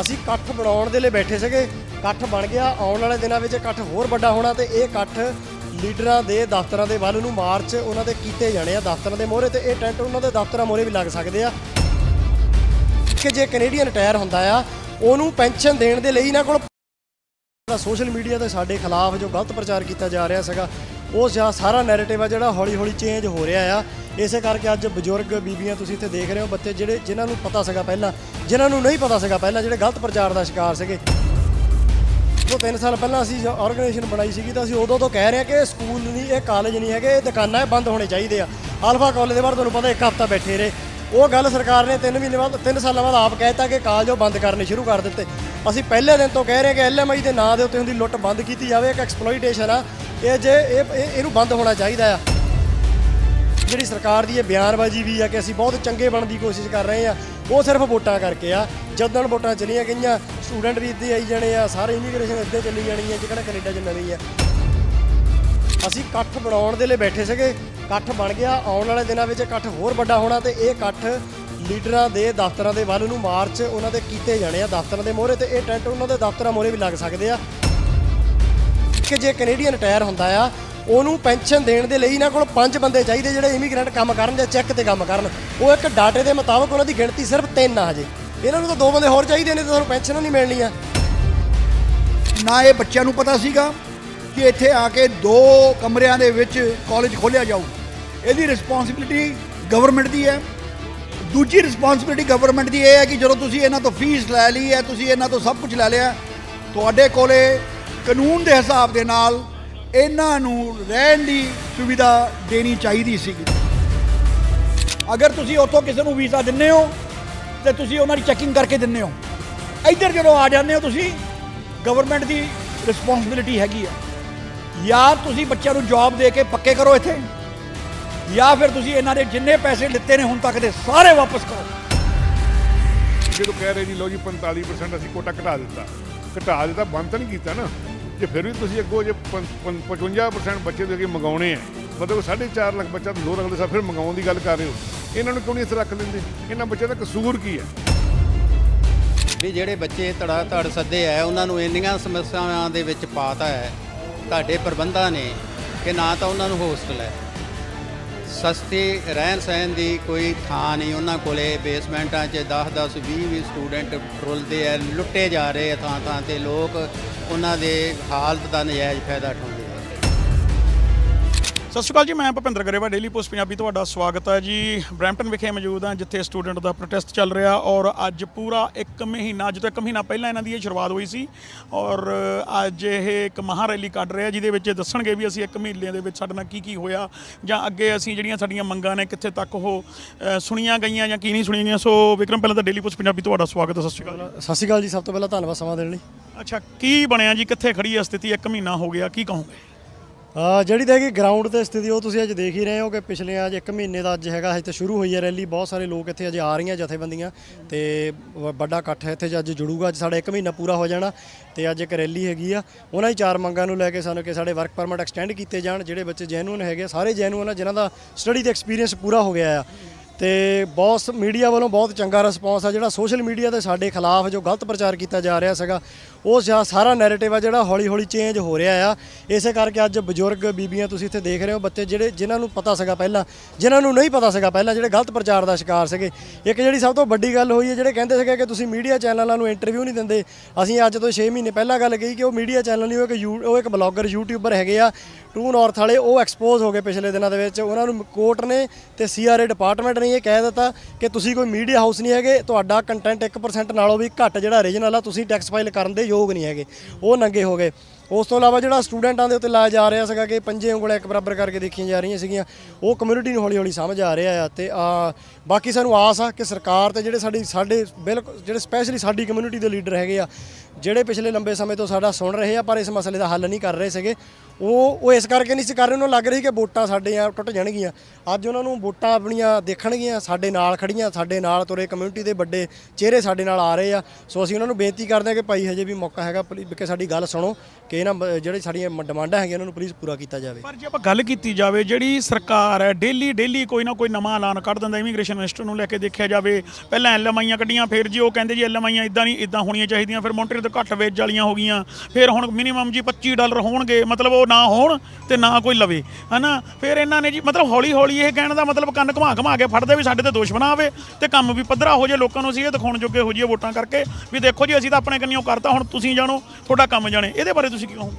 ਅਸੀਂ ਇਕੱਠ ਬਣਾਉਣ ਦੇ ਲਈ ਬੈਠੇ ਸੀਗੇ। ਇਕੱਠ ਬਣ ਗਿਆ। ਆਉਣ ਵਾਲੇ ਦਿਨਾਂ ਵਿੱਚ ਇਕੱਠ ਹੋਰ ਵੱਡਾ ਹੋਣਾ ਤੇ ਇਹ ਇਕੱਠ ਲੀਡਰਾਂ ਦੇ, ਦਫ਼ਤਰਾਂ ਦੇ ਵੱਲ ਨੂੰ ਮਾਰਚ ਉਹਨਾਂ ਦੇ ਕੀਤੇ ਜਾਣੇ ਆ, ਦਫ਼ਤਰਾਂ ਦੇ ਮੋਹਰੇ ਤੇ ਇਹ ਟੈਂਟ ਉਹਨਾਂ ਦੇ ਦਫ਼ਤਰਾਂ ਮੋਹਰੇ ਵੀ ਲੱਗ ਸਕਦੇ ਆ। ਕਿ ਜੇ ਕੈਨੇਡੀਅਨ ਰਿਟਾਇਰ ਹੁੰਦਾ ਆ, ਉਹਨੂੰ ਪੈਨਸ਼ਨ ਦੇਣ ਦੇ ਲਈ ਇਹਨਾਂ ਕੋਲ ਸੋਸ਼ਲ ਮੀਡੀਆ ਤੇ ਸਾਡੇ ਖਿਲਾਫ ਜੋ ਗਲਤ ਪ੍ਰਚਾਰ ਕੀਤਾ ਜਾ ਰਿਹਾ ਸੀਗਾ, ਉਹ ਸਾਰਾ ਨੈਰੇਟਿਵ ਆ ਜਿਹੜਾ ਹੌਲੀ ਹੌਲੀ ਚੇਂਜ ਹੋ ਰਿਹਾ ਆ। ਇਸੇ ਕਰਕੇ ਅੱਜ ਬਜ਼ੁਰਗ ਬੀਬੀਆਂ ਤੁਸੀਂ ਇੱਥੇ ਦੇਖ ਰਹੇ ਹੋ ਬੱਚੇ ਜਿਹੜੇ ਜਿਨ੍ਹਾਂ ਨੂੰ ਪਤਾ ਸੀਗਾ ਪਹਿਲਾਂ, ਜਿਨ੍ਹਾਂ ਨੂੰ ਨਹੀਂ ਪਤਾ ਸੀਗਾ ਪਹਿਲਾਂ, ਜਿਹੜੇ ਗਲਤ ਪ੍ਰਚਾਰ ਦਾ ਸ਼ਿਕਾਰ ਸੀਗੇ। ਉਹ 3 ਸਾਲ ਪਹਿਲਾਂ ਅਸੀਂ ਆਰਗੇਨਾਈਜੇਸ਼ਨ ਬਣਾਈ ਸੀਗੀ ਤਾਂ ਅਸੀਂ ਉਦੋਂ ਤੋਂ ਕਹਿ ਰਹੇ ਹਾਂ ਕਿ ਇਹ ਸਕੂਲ ਨਹੀਂ, ਇਹ ਕਾਲਜ ਨਹੀਂ ਹੈਗੇ, ਇਹ ਦੁਕਾਨਾਂ ਬੰਦ ਹੋਣੇ ਚਾਹੀਦੇ ਆ। ਆਲਫਾ ਕਾਲਜ ਦੇ ਬਾਹਰ ਤੁਹਾਨੂੰ ਪਤਾ ਇੱਕ ਹਫ਼ਤਾ ਬੈਠੇ ਰਹੇ। ਉਹ ਗੱਲ ਸਰਕਾਰ ਨੇ 3 ਮਹੀਨੇ ਬਾਅਦ 3 ਸਾਲਾਂ ਬਾਅਦ ਆਪ ਕਹਿਤਾ ਕਿ ਕਾਲਜ ਉਹ ਬੰਦ ਕਰਨੇ ਸ਼ੁਰੂ ਕਰ ਦਿੱਤੇ। ਅਸੀਂ ਪਹਿਲੇ ਦਿਨ ਤੋਂ ਕਹਿ ਰਹੇ ਹਾਂ ਕਿ ਐਲਐਮਆਈ ਦੇ ਨਾਂ ਦੇ ਉੱਤੇ ਹੁੰਦੀ ਲੁੱਟ ਬੰਦ ਕੀਤੀ ਜਾਵੇ, ਇੱਕ ਐਕਸਪਲੋਇਟੇਸ਼ਨ ਆ। ਇਹ ਜੇ ਇਹ- ਇਹਨੂੰ ਬੰਦ ਹੋਣਾ ਚਾਹੀਦਾ ਆ। ਜਿਹੜੀ ਸਰਕਾਰ ਦੀ ਇਹ ਬਿਆਨਬਾਜ਼ੀ ਵੀ ਆ ਕਿ ਅਸੀਂ ਬਹੁਤ ਚੰਗੇ ਬਣਨ ਦੀ ਕੋਸ਼ਿਸ਼ ਕਰ ਰਹੇ ਆ, ਉਹ ਸਿਰਫ ਵੋਟਾਂ ਕਰਕੇ ਆ। ਜਦੋਂ ਵੋਟਾਂ ਚਲੀਆਂ ਗਈਆਂ, ਸਟੂਡੈਂਟ ਵੀ ਇੱਦਾਂ ਆਈ ਜਾਣੇ ਆ, ਸਾਰੇ ਇਮੀਗ੍ਰੇਸ਼ਨ ਇੱਦਾਂ ਚੱਲੀ ਜਾਣੀ ਆ ਜਿਹੜਾ ਕੈਨੇਡਾ 'ਚ ਨਵੀਂ ਆ। ਅਸੀਂ ਇਕੱਠ ਬਣਾਉਣ ਦੇ ਲਈ ਬੈਠੇ ਸੀਗੇ, ਇਕੱਠ ਬਣ ਗਿਆ, ਆਉਣ ਵਾਲੇ ਦਿਨਾਂ ਵਿੱਚ ਇਕੱਠ ਹੋਰ ਵੱਡਾ ਹੋਣਾ ਤੇ ਇਹ ਇਕੱਠ ਲੀਡਰਾਂ ਦੇ, ਦਫ਼ਤਰਾਂ ਦੇ ਵੱਲ ਨੂੰ ਮਾਰਚ ਉਹਨਾਂ ਦੇ ਕੀਤੇ ਜਾਣੇ ਆ, ਦਫ਼ਤਰਾਂ ਦੇ ਮੋਹਰੇ ਤੇ ਇਹ ਟੈਂਟ ਉਹਨਾਂ ਦੇ ਦਫ਼ਤਰਾਂ ਮੋਹਰੇ ਵੀ ਲੱਗ ਸਕਦੇ ਆ। ਕਿ ਜੇ ਕੈਨੇਡੀਅਨ ਰਿਟਾਇਰ ਹੁੰਦਾ ਆ ਉਹਨੂੰ ਪੈਨਸ਼ਨ ਦੇਣ ਦੇ ਲਈ ਇਹਨਾਂ ਕੋਲ ਪੰਜ ਬੰਦੇ ਚਾਹੀਦੇ ਜਿਹੜੇ ਇਮੀਗ੍ਰੈਂਟ ਕੰਮ ਕਰਨ ਜਾਂ ਚੈੱਕ ਤੇ ਕੰਮ ਕਰਨ। ਉਹ ਇੱਕ ਡਾਟੇ ਦੇ ਮੁਤਾਬਕ ਉਹਨਾਂ ਦੀ ਗਿਣਤੀ ਸਿਰਫ ਤਿੰਨ ਆ ਹਜੇ। ਇਹਨਾਂ ਨੂੰ ਤਾਂ ਦੋ ਬੰਦੇ ਹੋਰ ਚਾਹੀਦੇ ਨੇ ਤਾਂ ਤੁਹਾਨੂੰ ਪੈਨਸ਼ਨ ਨਹੀਂ ਮਿਲਣੀ ਆ। ਨਾ ਇਹ ਬੱਚਿਆਂ ਨੂੰ ਪਤਾ ਸੀਗਾ ਕਿ ਇੱਥੇ ਆ ਕੇ ਦੋ ਕਮਰਿਆਂ ਦੇ ਵਿੱਚ ਕਾਲਜ ਖੋਲਿਆ ਜਾਊ। ਇਹਦੀ ਰਿਸਪੌਂਸਿਬਿਲਿਟੀ ਗਵਰਨਮੈਂਟ ਦੀ ਹੈ। ਦੂਜੀ ਰਿਸਪੌਂਸਿਬਿਲਿਟੀ ਗਵਰਨਮੈਂਟ ਦੀ ਇਹ ਹੈ ਕਿ ਜਦੋਂ ਤੁਸੀਂ ਇਹਨਾਂ ਤੋਂ ਫੀਸ ਲੈ ਲਈ ਹੈ, ਤੁਸੀਂ ਇਹਨਾਂ ਤੋਂ ਸਭ ਕੁਝ ਲੈ ਲਿਆ, ਤੁਹਾਡੇ ਕੋਲੇ ਕਾਨੂੰਨ ਦੇ ਹਿਸਾਬ ਦੇ ਨਾਲ ਇਹਨਾਂ ਨੂੰ ਰਹਿਣ ਦੀ ਸੁਵਿਧਾ ਦੇਣੀ ਚਾਹੀਦੀ ਸੀਗੀ ਅਗਰ ਤੁਸੀਂ ਉੱਥੋਂ ਕਿਸੇ ਨੂੰ ਵੀਜ਼ਾ ਦਿੰਦੇ ਹੋ, ਤੇ ਤੁਸੀਂ ਉਹਨਾਂ ਦੀ ਚੈਕਿੰਗ ਕਰਕੇ ਦਿੰਦੇ ਹੋ। ਇੱਧਰ ਜਦੋਂ ਆ ਜਾਂਦੇ ਹੋ ਤੁਸੀਂ ਗਵਰਨਮੈਂਟ ਦੀ ਰਿਸਪੌਂਸਿਬਿਲਿਟੀ ਹੈਗੀ ਆ। ਜਾਂ ਤੁਸੀਂ ਬੱਚਿਆਂ ਨੂੰ ਜੌਬ ਦੇ ਕੇ ਪੱਕੇ ਕਰੋ ਇੱਥੇ, ਜਾਂ ਫਿਰ ਤੁਸੀਂ ਇਹਨਾਂ ਦੇ ਜਿੰਨੇ ਪੈਸੇ ਲਿੱਤੇ ਨੇ ਹੁਣ ਤੱਕ ਦੇ ਸਾਰੇ ਵਾਪਸ ਕਰੋ। ਜਦੋਂ ਕਹਿ ਰਹੇ ਜੀ ਲੋ ਜੀ 45% ਅਸੀਂ ਕੋਟਾ ਘਟਾ ਦਿੱਤਾ। ਘਟਾ ਦਿੱਤਾ, ਬੰਦ ਤਾਂ ਨਹੀਂ ਕੀਤਾ ਨਾ। ਜੇ ਫਿਰ ਵੀ ਤੁਸੀਂ ਅੱਗੋਂ ਜੇ ਪੰ- ਪੰ- 55% ਬੱਚੇ ਦੇ ਅੱਗੇ ਮੰਗਾਉਣੇ ਆ, ਮਤਲਬ 4.5 ਲੱਖ ਬੱਚਾ ਦੋ ਹੋਰ ਅਗਲੇ ਫਿਰ ਮੰਗਾਉਣ ਦੀ ਗੱਲ ਕਰ ਰਹੇ ਹੋ। ਇਹਨਾਂ ਨੂੰ ਕਿਉਂ ਨਹੀਂ ਇੱਥੇ ਰੱਖ ਲੈਂਦੇ ਇਹਨਾਂ ਬੱਚਿਆਂ ਦਾ ਕਸੂਰ ਕੀ ਹੈ ਵੀ ਜਿਹੜੇ ਬੱਚੇ ਧੜਾ ਧੜ ਸੱਦੇ ਆ, ਉਹਨਾਂ ਨੂੰ ਇੰਨੀਆਂ ਸਮੱਸਿਆਵਾਂ ਦੇ ਵਿੱਚ ਪਾਤਾ ਹੈ, ਤੁਹਾਡੇ ਪ੍ਰਬੰਧਾਂ ਨੇ, ਕਿ ਨਾ ਤਾਂ ਉਹਨਾਂ ਨੂੰ ਹੋਸਟਲ ਹੈ ਸਸਤੀ ਰਹਿਣ ਸਹਿਣ ਦੀ ਕੋਈ ਥਾਂ ਨਹੀਂ। ਉਹਨਾਂ ਕੋਲੇ ਬੇਸਮੈਂਟਾਂ 'ਚ 10 10 20 20 ਸਟੂਡੈਂਟ ਰੁਲਦੇ ਆ, ਲੁੱਟੇ ਜਾ ਰਹੇ ਆ ਥਾਂ ਥਾਂ ਤੇ। ਲੋਕ ਉਹਨਾਂ ਦੇ ਹਾਲਤ ਦਾ ਨਜਾਇਜ਼ ਫਾਇਦਾ ਉਠਾਉਂਦੇ ਸਤਿ ਸ਼੍ਰੀ ਅਕਾਲ ਜੀ ਮੈਂ ਭੁਪਿੰਦਰ ਗਰੇਵਾ ਡੇਲੀ ਪੋਸਟ ਪੰਜਾਬੀ ਤੁਹਾਡਾ ਸਵਾਗਤ ਹੈ ਜੀ। ਬਰੈਂਪਟਨ ਵਿਖੇ ਮੌਜੂਦ ਹਾਂ ਜਿੱਥੇ ਸਟੂਡੈਂਟ ਦਾ ਪ੍ਰੋਟੈਸਟ ਚੱਲ ਰਿਹਾ ਔਰ ਅੱਜ ਪੂਰਾ 1 ਮਹੀਨਾ ਅੱਜ ਤੋਂ 1 ਮਹੀਨਾ ਪਹਿਲਾਂ ਇਹਨਾਂ ਦੀ ਇਹ ਸ਼ੁਰੂਆਤ ਹੋਈ ਸੀ ਔਰ ਅੱਜ ਇਹ ਇੱਕ ਮਹਾ ਰੈਲੀ ਕੱਢ ਰਿਹਾ ਜਿਹਦੇ ਵਿੱਚ ਦੱਸਣਗੇ ਵੀ ਅਸੀਂ 1 ਮਹੀਨੇ ਦੇ ਵਿੱਚ ਸਾਡੇ ਨਾਲ ਕੀ ਕੀ ਹੋਇਆ ਜਾਂ ਅੱਗੇ ਅਸੀਂ ਜਿਹੜੀਆਂ ਸਾਡੀਆਂ ਮੰਗਾਂ ਨੇ ਕਿੱਥੇ ਤੱਕ ਉਹ ਸੁਣੀਆਂ ਗਈਆਂ ਜਾਂ ਕੀ ਨਹੀਂ ਸੁਣੀਆਂ। ਗਈਆਂ ਸੋ ਵਿਕਰਮ ਪਹਿਲਾਂ ਤਾਂ ਡੇਲੀ ਪੋਸਟ ਪੰਜਾਬੀ ਤੁਹਾਡਾ ਸਵਾਗਤ ਹੈ ਸਤਿ ਸ਼੍ਰੀ ਅਕਾਲ ਸਤਿ ਸ਼੍ਰੀ ਅਕਾਲ ਜੀ ਸਭ ਤੋਂ ਪਹਿਲਾਂ ਧੰਨਵਾਦ ਸਮਾਂ ਦੇਣ ਲਈ। ਅੱਛਾ ਕੀ ਬਣਿਆ ਜੀ ਕਿੱਥੇ ਖੜੀ ਹੈ ਸਥਿਤੀ 1 ਮਹੀਨਾ ਹੋ ਗਿਆ ਕੀ ਕਹੋਗੇ? ਆ ਜਿਹੜੀ ਤਾਂ ਹੈਗੀ ਗਰਾਊਂਡ ਤੇ ਸਥਿਤੀ, ਉਹ ਤੁਸੀਂ ਅੱਜ ਦੇਖ ਹੀ ਰਹੇ ਹੋ ਕਿ ਪਿਛਲੇ ਅੱਜ ਇੱਕ ਮਹੀਨੇ ਦਾ ਅੱਜ ਹੈਗਾ, ਹਜੇ ਤਾਂ ਸ਼ੁਰੂ ਹੋਈ ਹੈ ਰੈਲੀ ਬਹੁਤ ਸਾਰੇ ਲੋਕ ਇੱਥੇ ਅੱਜ ਆ ਰਹੀਆਂ ਜਥੇਬੰਦੀਆਂ ਤੇ ਵ- ਵੱਡਾ ਇਕੱਠ ਇੱਥੇ ਅੱਜ ਜੁੜੂਗਾ, ਅੱਜ ਸਾਡਾ ਇੱਕ ਮਹੀਨਾ ਪੂਰਾ ਹੋ ਜਾਣਾ ਤੇ ਅੱਜ ਇੱਕ ਰੈਲੀ ਹੈਗੀ ਆ। ਉਹਨਾਂ ਦੀ ਚਾਰ ਮੰਗਾਂ ਨੂੰ ਲੈ ਕੇ ਸਾਨੂੰ ਕਿ ਸਾਡੇ ਵਰਕ ਪਰਮਿਟ ਐਕਸਟੈਂਡ ਕੀਤੇ ਜਾਣ, ਜਿਹੜੇ ਬੱਚੇ ਜੈਨੂਨ ਹੈਗੇ ਆ, ਸਾਰੇ ਜੈਨੂਨ ਆ, ਜਿਨ੍ਹਾਂ ਦਾ ਸਟੱਡੀ ਤੇ ਐਕਸਪੀਰੀਅੰਸ ਪੂਰਾ ਹੋ ਗਿਆ ਆ। ਤੇ ਬਹੁਤ ਮੀਡੀਆ ਵੱਲੋਂ ਬਹੁਤ ਚੰਗਾ ਰਿਸਪੌਂਸ ਆ ਜਿਹੜਾ ਸੋਸ਼ਲ ਮੀਡੀਆ ਤੇ ਸਾਡੇ ਖਿਲਾਫ ਜੋ ਗਲਤ ਪ੍ਰਚਾਰ ਕੀਤਾ ਜਾ ਰਿਹਾ ਸੀਗਾ, ਉਹ ਜਾ- ਸਾਰਾ ਨੈਰੇਟਿਵ ਆ ਜਿਹੜਾ ਹੌਲੀ ਹੌਲੀ ਚੇਂਜ ਹੋ ਰਿਹਾ ਆ। ਇਸੇ ਕਰਕੇ ਅੱਜ ਬਜ਼ੁਰਗ ਬੀਬੀਆਂ ਤੁਸੀਂ ਇੱਥੇ ਦੇਖ ਰਹੇ ਹੋ, ਬੱਚੇ ਜਿਹੜੇ ਜਿਨ੍ਹਾਂ ਨੂੰ ਪਤਾ ਸੀਗਾ ਪਹਿਲਾਂ, ਜਿਨ੍ਹਾਂ ਨੂੰ ਨਹੀਂ ਪਤਾ ਸੀਗਾ ਪਹਿਲਾਂ ਜਿਹੜੇ ਗਲਤ ਪ੍ਰਚਾਰ ਦਾ ਸ਼ਿਕਾਰ ਸੀਗੇ। ਇੱਕ ਜਿਹੜੀ ਸਭ ਤੋਂ ਵੱਡੀ ਗੱਲ ਹੋਈ ਹੈ, ਜਿਹੜੇ ਕਹਿੰਦੇ ਸੀਗੇ ਕਿ ਤੁਸੀਂ ਮੀਡੀਆ ਚੈਨਲਾਂ ਨੂੰ ਇੰਟਰਵਿਊ ਨਹੀਂ ਦਿੰਦੇ। ਅਸੀਂ ਅੱਜ ਤੋਂ 6 ਮਹੀਨੇ ਪਹਿਲਾਂ ਗੱਲ ਕਹੀ ਕਿ ਉਹ ਮੀਡੀਆ ਚੈਨਲ ਨਹੀਂ, ਉਹ ਇੱਕ ਯੂ- ਉਹ ਇੱਕ ਬਲੌਗਰ ਯੂਟਿਊਬਰ ਹੈਗੇ ਆ। ਟੂ ਨਾਰਥ ਵਾਲੇ ਉਹ ਐਕਸਪੋਜ਼ ਹੋ ਗਏ ਪਿਛਲੇ ਦਿਨਾਂ ਦੇ ਵਿੱਚ। ਉਹਨਾਂ ਨੂੰ ਕੋਰਟ ਨੇ ਤੇ ਸੀਆਰਏ ਡਿਪਾਰਟਮੈਂਟ ਨੇ ਇਹ ਕਹਿ ਦਿੱਤਾ ਕਿ ਤੁਸੀਂ ਕੋਈ ਮੀਡੀਆ ਹਾਊਸ ਨਹੀਂ ਹੈਗੇ, ਤੁਹਾਡਾ ਕੰਟੈਂਟ 1% ਨਾਲੋਂ ਵੀ ਘੱਟ ਜਿਹੜਾ ਰੀਜਨਲ ਆ, ਤੁਸੀਂ ਟੈਕਸ ਫਾਈਲ ਕਰਨ ਦੇ ਯੋਗ ਨਹੀਂ ਹੈਗੇ। ਉਹ ਨੰਗੇ ਹੋ ਗਏ। ਉਸ ਤੋਂ ਇਲਾਵਾ ਜਿਹੜਾ ਸਟੂਡੈਂਟਾਂ ਦੇ ਉੱਤੇ ਲਾਇਆ ਜਾ ਰਿਹਾ ਸੀਗਾ ਕਿ ਪੰਜੇ ਉਂਗਲਾਂ ਇੱਕ ਬਰਾਬਰ ਕਰਕੇ ਦੇਖੀਆਂ ਜਾ ਰਹੀਆਂ ਸੀਗੀਆਂ, ਉਹ ਕਮਿਊਨਿਟੀ ਨੂੰ ਹੌਲੀ ਹੌਲੀ ਸਮਝ ਆ ਰਿਹਾ ਆ ਤੇ ਬਾਕੀ ਸਾਨੂੰ ਆਸ ਆ ਕਿ ਸਰਕਾਰ ਤੇ ਜਿਹੜੇ ਸਾਡੀ, ਸਾਡੇ ਬਿਲਕੁਲ, ਜਿਹੜੇ ਸਪੈਸ਼ਲੀ ਸਾਡੀ ਕਮਿਊਨਿਟੀ ਦੇ ਲੀਡਰ ਹੈਗੇ ਆ ਜਿਹੜੇ ਪਿਛਲੇ ਲੰਬੇ ਸਮੇਂ ਤੋਂ ਸਾਡਾ ਸੁਣ ਰਹੇ ਆ, ਪਰ ਇਸ ਮਸਲੇ ਦਾ ਹੱਲ ਨਹੀਂ ਕਰ ਰਹੇ ਸੀਗੇ, ਉਹ ਉਹ ਇਸ ਕਰਕੇ ਨਹੀਂ ਸੀ ਕਰ ਰਹੇ, ਉਹਨਾਂ ਨੂੰ ਲੱਗ ਰਹੀ ਕਿ ਵੋਟਾਂ ਸਾਡੇ ਆ ਟੁੱਟ ਜਾਣਗੀਆਂ। ਅੱਜ ਉਹਨਾਂ ਨੂੰ ਵੋਟਾਂ ਆਪਣੀਆਂ ਦੇਖਣਗੀਆਂ, ਸਾਡੇ ਨਾਲ ਖੜੀਆਂ, ਸਾਡੇ ਨਾਲ ਤੁਰੇ ਕਮਿਊਨਿਟੀ ਦੇ ਵੱਡੇ ਚਿਹਰੇ ਸਾਡੇ ਨਾਲ ਆ ਰਹੇ ਆ। ਸੋ ਅਸੀਂ ਉਹਨਾਂ ਨੂੰ ਬੇਨਤੀ ਕਰਦੇ ਹਾਂ ਕਿ ਭਾਈ ਹਜੇ ਵੀ ਮੌਕਾ ਹੈਗਾ ਪਲੀਜ਼ ਕਿ ਸਾਡੀ ਗੱਲ ਸੁਣੋ। ਕਿ ਇਹਨਾਂ ਬ- ਜਿਹੜੇ ਸਾਡੀਆਂ ਮ- ਡਿਮਾਂਡਾਂ ਹੈਗੀਆਂ, ਉਹਨਾਂ ਨੂੰ ਪਲੀਜ਼ ਪੂਰਾ ਕੀਤਾ ਜਾਵੇ। ਪਰ ਜੇ ਆਪਾਂ ਗੱਲ ਕੀਤੀ ਜਾਵੇ, ਜਿਹੜੀ ਸਰਕਾਰ ਹੈ ਡੇਲੀ ਡੇਲੀ ਕੋਈ ਨਾ ਕੋਈ ਨਵਾਂ ਐਲਾਨ ਕੱਢ ਦਿੰਦਾ ਇਮੀਗ੍ਰੇਸ਼ਨ ਮਿਨਿਸਟਰ ਨੂੰ ਲੈ ਕੇ ਦੇਖਿਆ ਜਾਵੇ, ਪਹਿਲਾਂ ਐਲਐਮਆਈਆਂ ਕੱਢੀਆਂ, ਫਿਰ ਜੀ ਉਹ ਕਹਿੰਦੇ ਜੀ ਐਲਐਮਆਈਆਂ ਇਦਾਂ ਨਹੀਂ ਇਦਾਂ ਹੋਣੀਆਂ ਚਾਹੀਦੀਆਂ, ਫਿਰ ਮੌਂਟਰੀ ਤੋਂ ਘੱਟ ਵੇਚ ਵਾਲੀਆਂ ਹੋ ਗਈਆਂ, ਫਿਰ ਹੁਣ ਮਿਨੀਮਮ ਜੀ 25 ਡਾਲਰ ਹੋਣਗੇ, ਮਤਲਬ ਉਹ ਨਾ ਹੋਣ ਤੇ ਨਾ ਕੋਈ ਲਵੇ, ਹਨਾ? ਫਿਰ ਇਹਨਾਂ ਨੇ ਜੀ, ਮਤਲਬ ਹੌਲੀ ਹੌਲੀ ਇਹ ਕਹਿਣ ਦਾ ਮਤਲਬ ਕੰਨ ਘੁਮਾ ਘੁਮਾ ਕੇ ਫੜਦੇ ਵੀ ਸਾਡੇ ਤੇ ਦੋਸ਼ ਬਣਾਵੇ ਤੇ ਕੰਮ ਵੀ ਪੱਧਰਾ ਹੋ ਜੇ, ਲੋਕਾਂ ਨੂੰ ਅਸੀਂ ਇਹ ਦਿਖਾਉਣ ਜੋਗੇ ਹੋ ਜਾਈਏ ਵੋਟਾਂ ਕਰਕੇ, ਵੀ ਦੇਖੋ ਜੀ ਅਸੀਂ ਤਾਂ ਆਪਣੇ ਕੰਨਿਓ ਕਰਤਾ, ਹੁਣ ਤੁਸੀਂ ਜਾਣੋ, ਤੁਹਾਡਾ ਕੰਮ ਜਾਣੇ। ਇਹਦੇ ਬਾਰੇ ਤੁਸੀਂ ਕੀ ਕਹੋਗੇ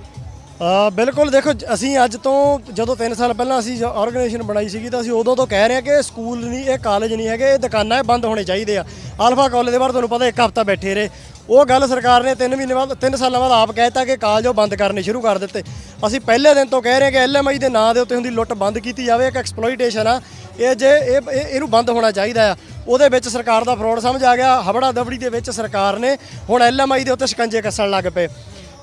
ਅ, ਬਿਲਕੁਲ ਦੇਖੋ ਜ- ਅਸੀਂ ਅੱਜ ਤੋਂ ਜਦੋਂ 3 ਸਾਲ ਪਹਿਲਾਂ ਅਸੀਂ ਆਰਗੇਨਾਈਜੇਸ਼ਨ ਬਣਾਈ ਸੀਗੀ ਤਾਂ ਅਸੀਂ ਉਦੋਂ ਤੋਂ ਕਹਿ ਰਹੇ ਹਾਂ ਕਿ ਇਹ ਸਕੂਲ ਨਹੀਂ ਇਹ ਕਾਲਜ ਨਹੀਂ ਹੈਗੇ ਇਹ ਦੁਕਾਨਾਂ ਇਹ ਬੰਦ ਹੋਣੇ ਚਾਹੀਦੇ ਆ। ਆਲਫਾ ਕਾਲਜ ਦੇ ਬਾਹਰ ਤੁਹਾਨੂੰ ਪਤਾ ਇੱਕ ਹਫ਼ਤਾ ਬੈਠੇ ਰਹੇ। ਉਹ ਗੱਲ ਸਰਕਾਰ ਨੇ 3 ਮਹੀਨੇ ਬਾਅਦ 3 ਸਾਲਾਂ ਬਾਅਦ ਆਪ ਕਹਿਤਾ ਕਿ ਕਾਲਜ ਉਹ ਬੰਦ ਕਰਨੇ ਸ਼ੁਰੂ ਕਰ ਦਿੱਤੇ। ਅਸੀਂ ਪਹਿਲੇ ਦਿਨ ਤੋਂ ਕਹਿ ਰਹੇ ਹਾਂ ਕਿ ਐਲਐਮਆਈ ਦੇ ਨਾਂ ਦੇ ਉੱਤੇ ਹੁੰਦੀ ਲੁੱਟ ਬੰਦ ਕੀਤੀ ਜਾਵੇ ਇੱਕ ਐਕਸਪਲੋਇਟੇਸ਼ਨ ਆ। ਇਹ ਜੇ ਇਹ ਇਹ- ਇਹਨੂੰ ਬੰਦ ਹੋਣਾ ਚਾਹੀਦਾ ਆ। ਉਹਦੇ ਵਿੱਚ ਸਰਕਾਰ ਦਾ ਫਰੋਡ ਸਮਝ ਆ ਗਿਆ ਹਬੜਾ ਦਬੜੀ ਦੇ ਵਿੱਚ ਸਰਕਾਰ ਨੇ ਹੁਣ ਐਲਐਮਆਈ ਦੇ ਉੱਤੇ ਸ਼ਿਕੰਜੇ ਕੱਸਣ ਲੱਗ ਪਏ।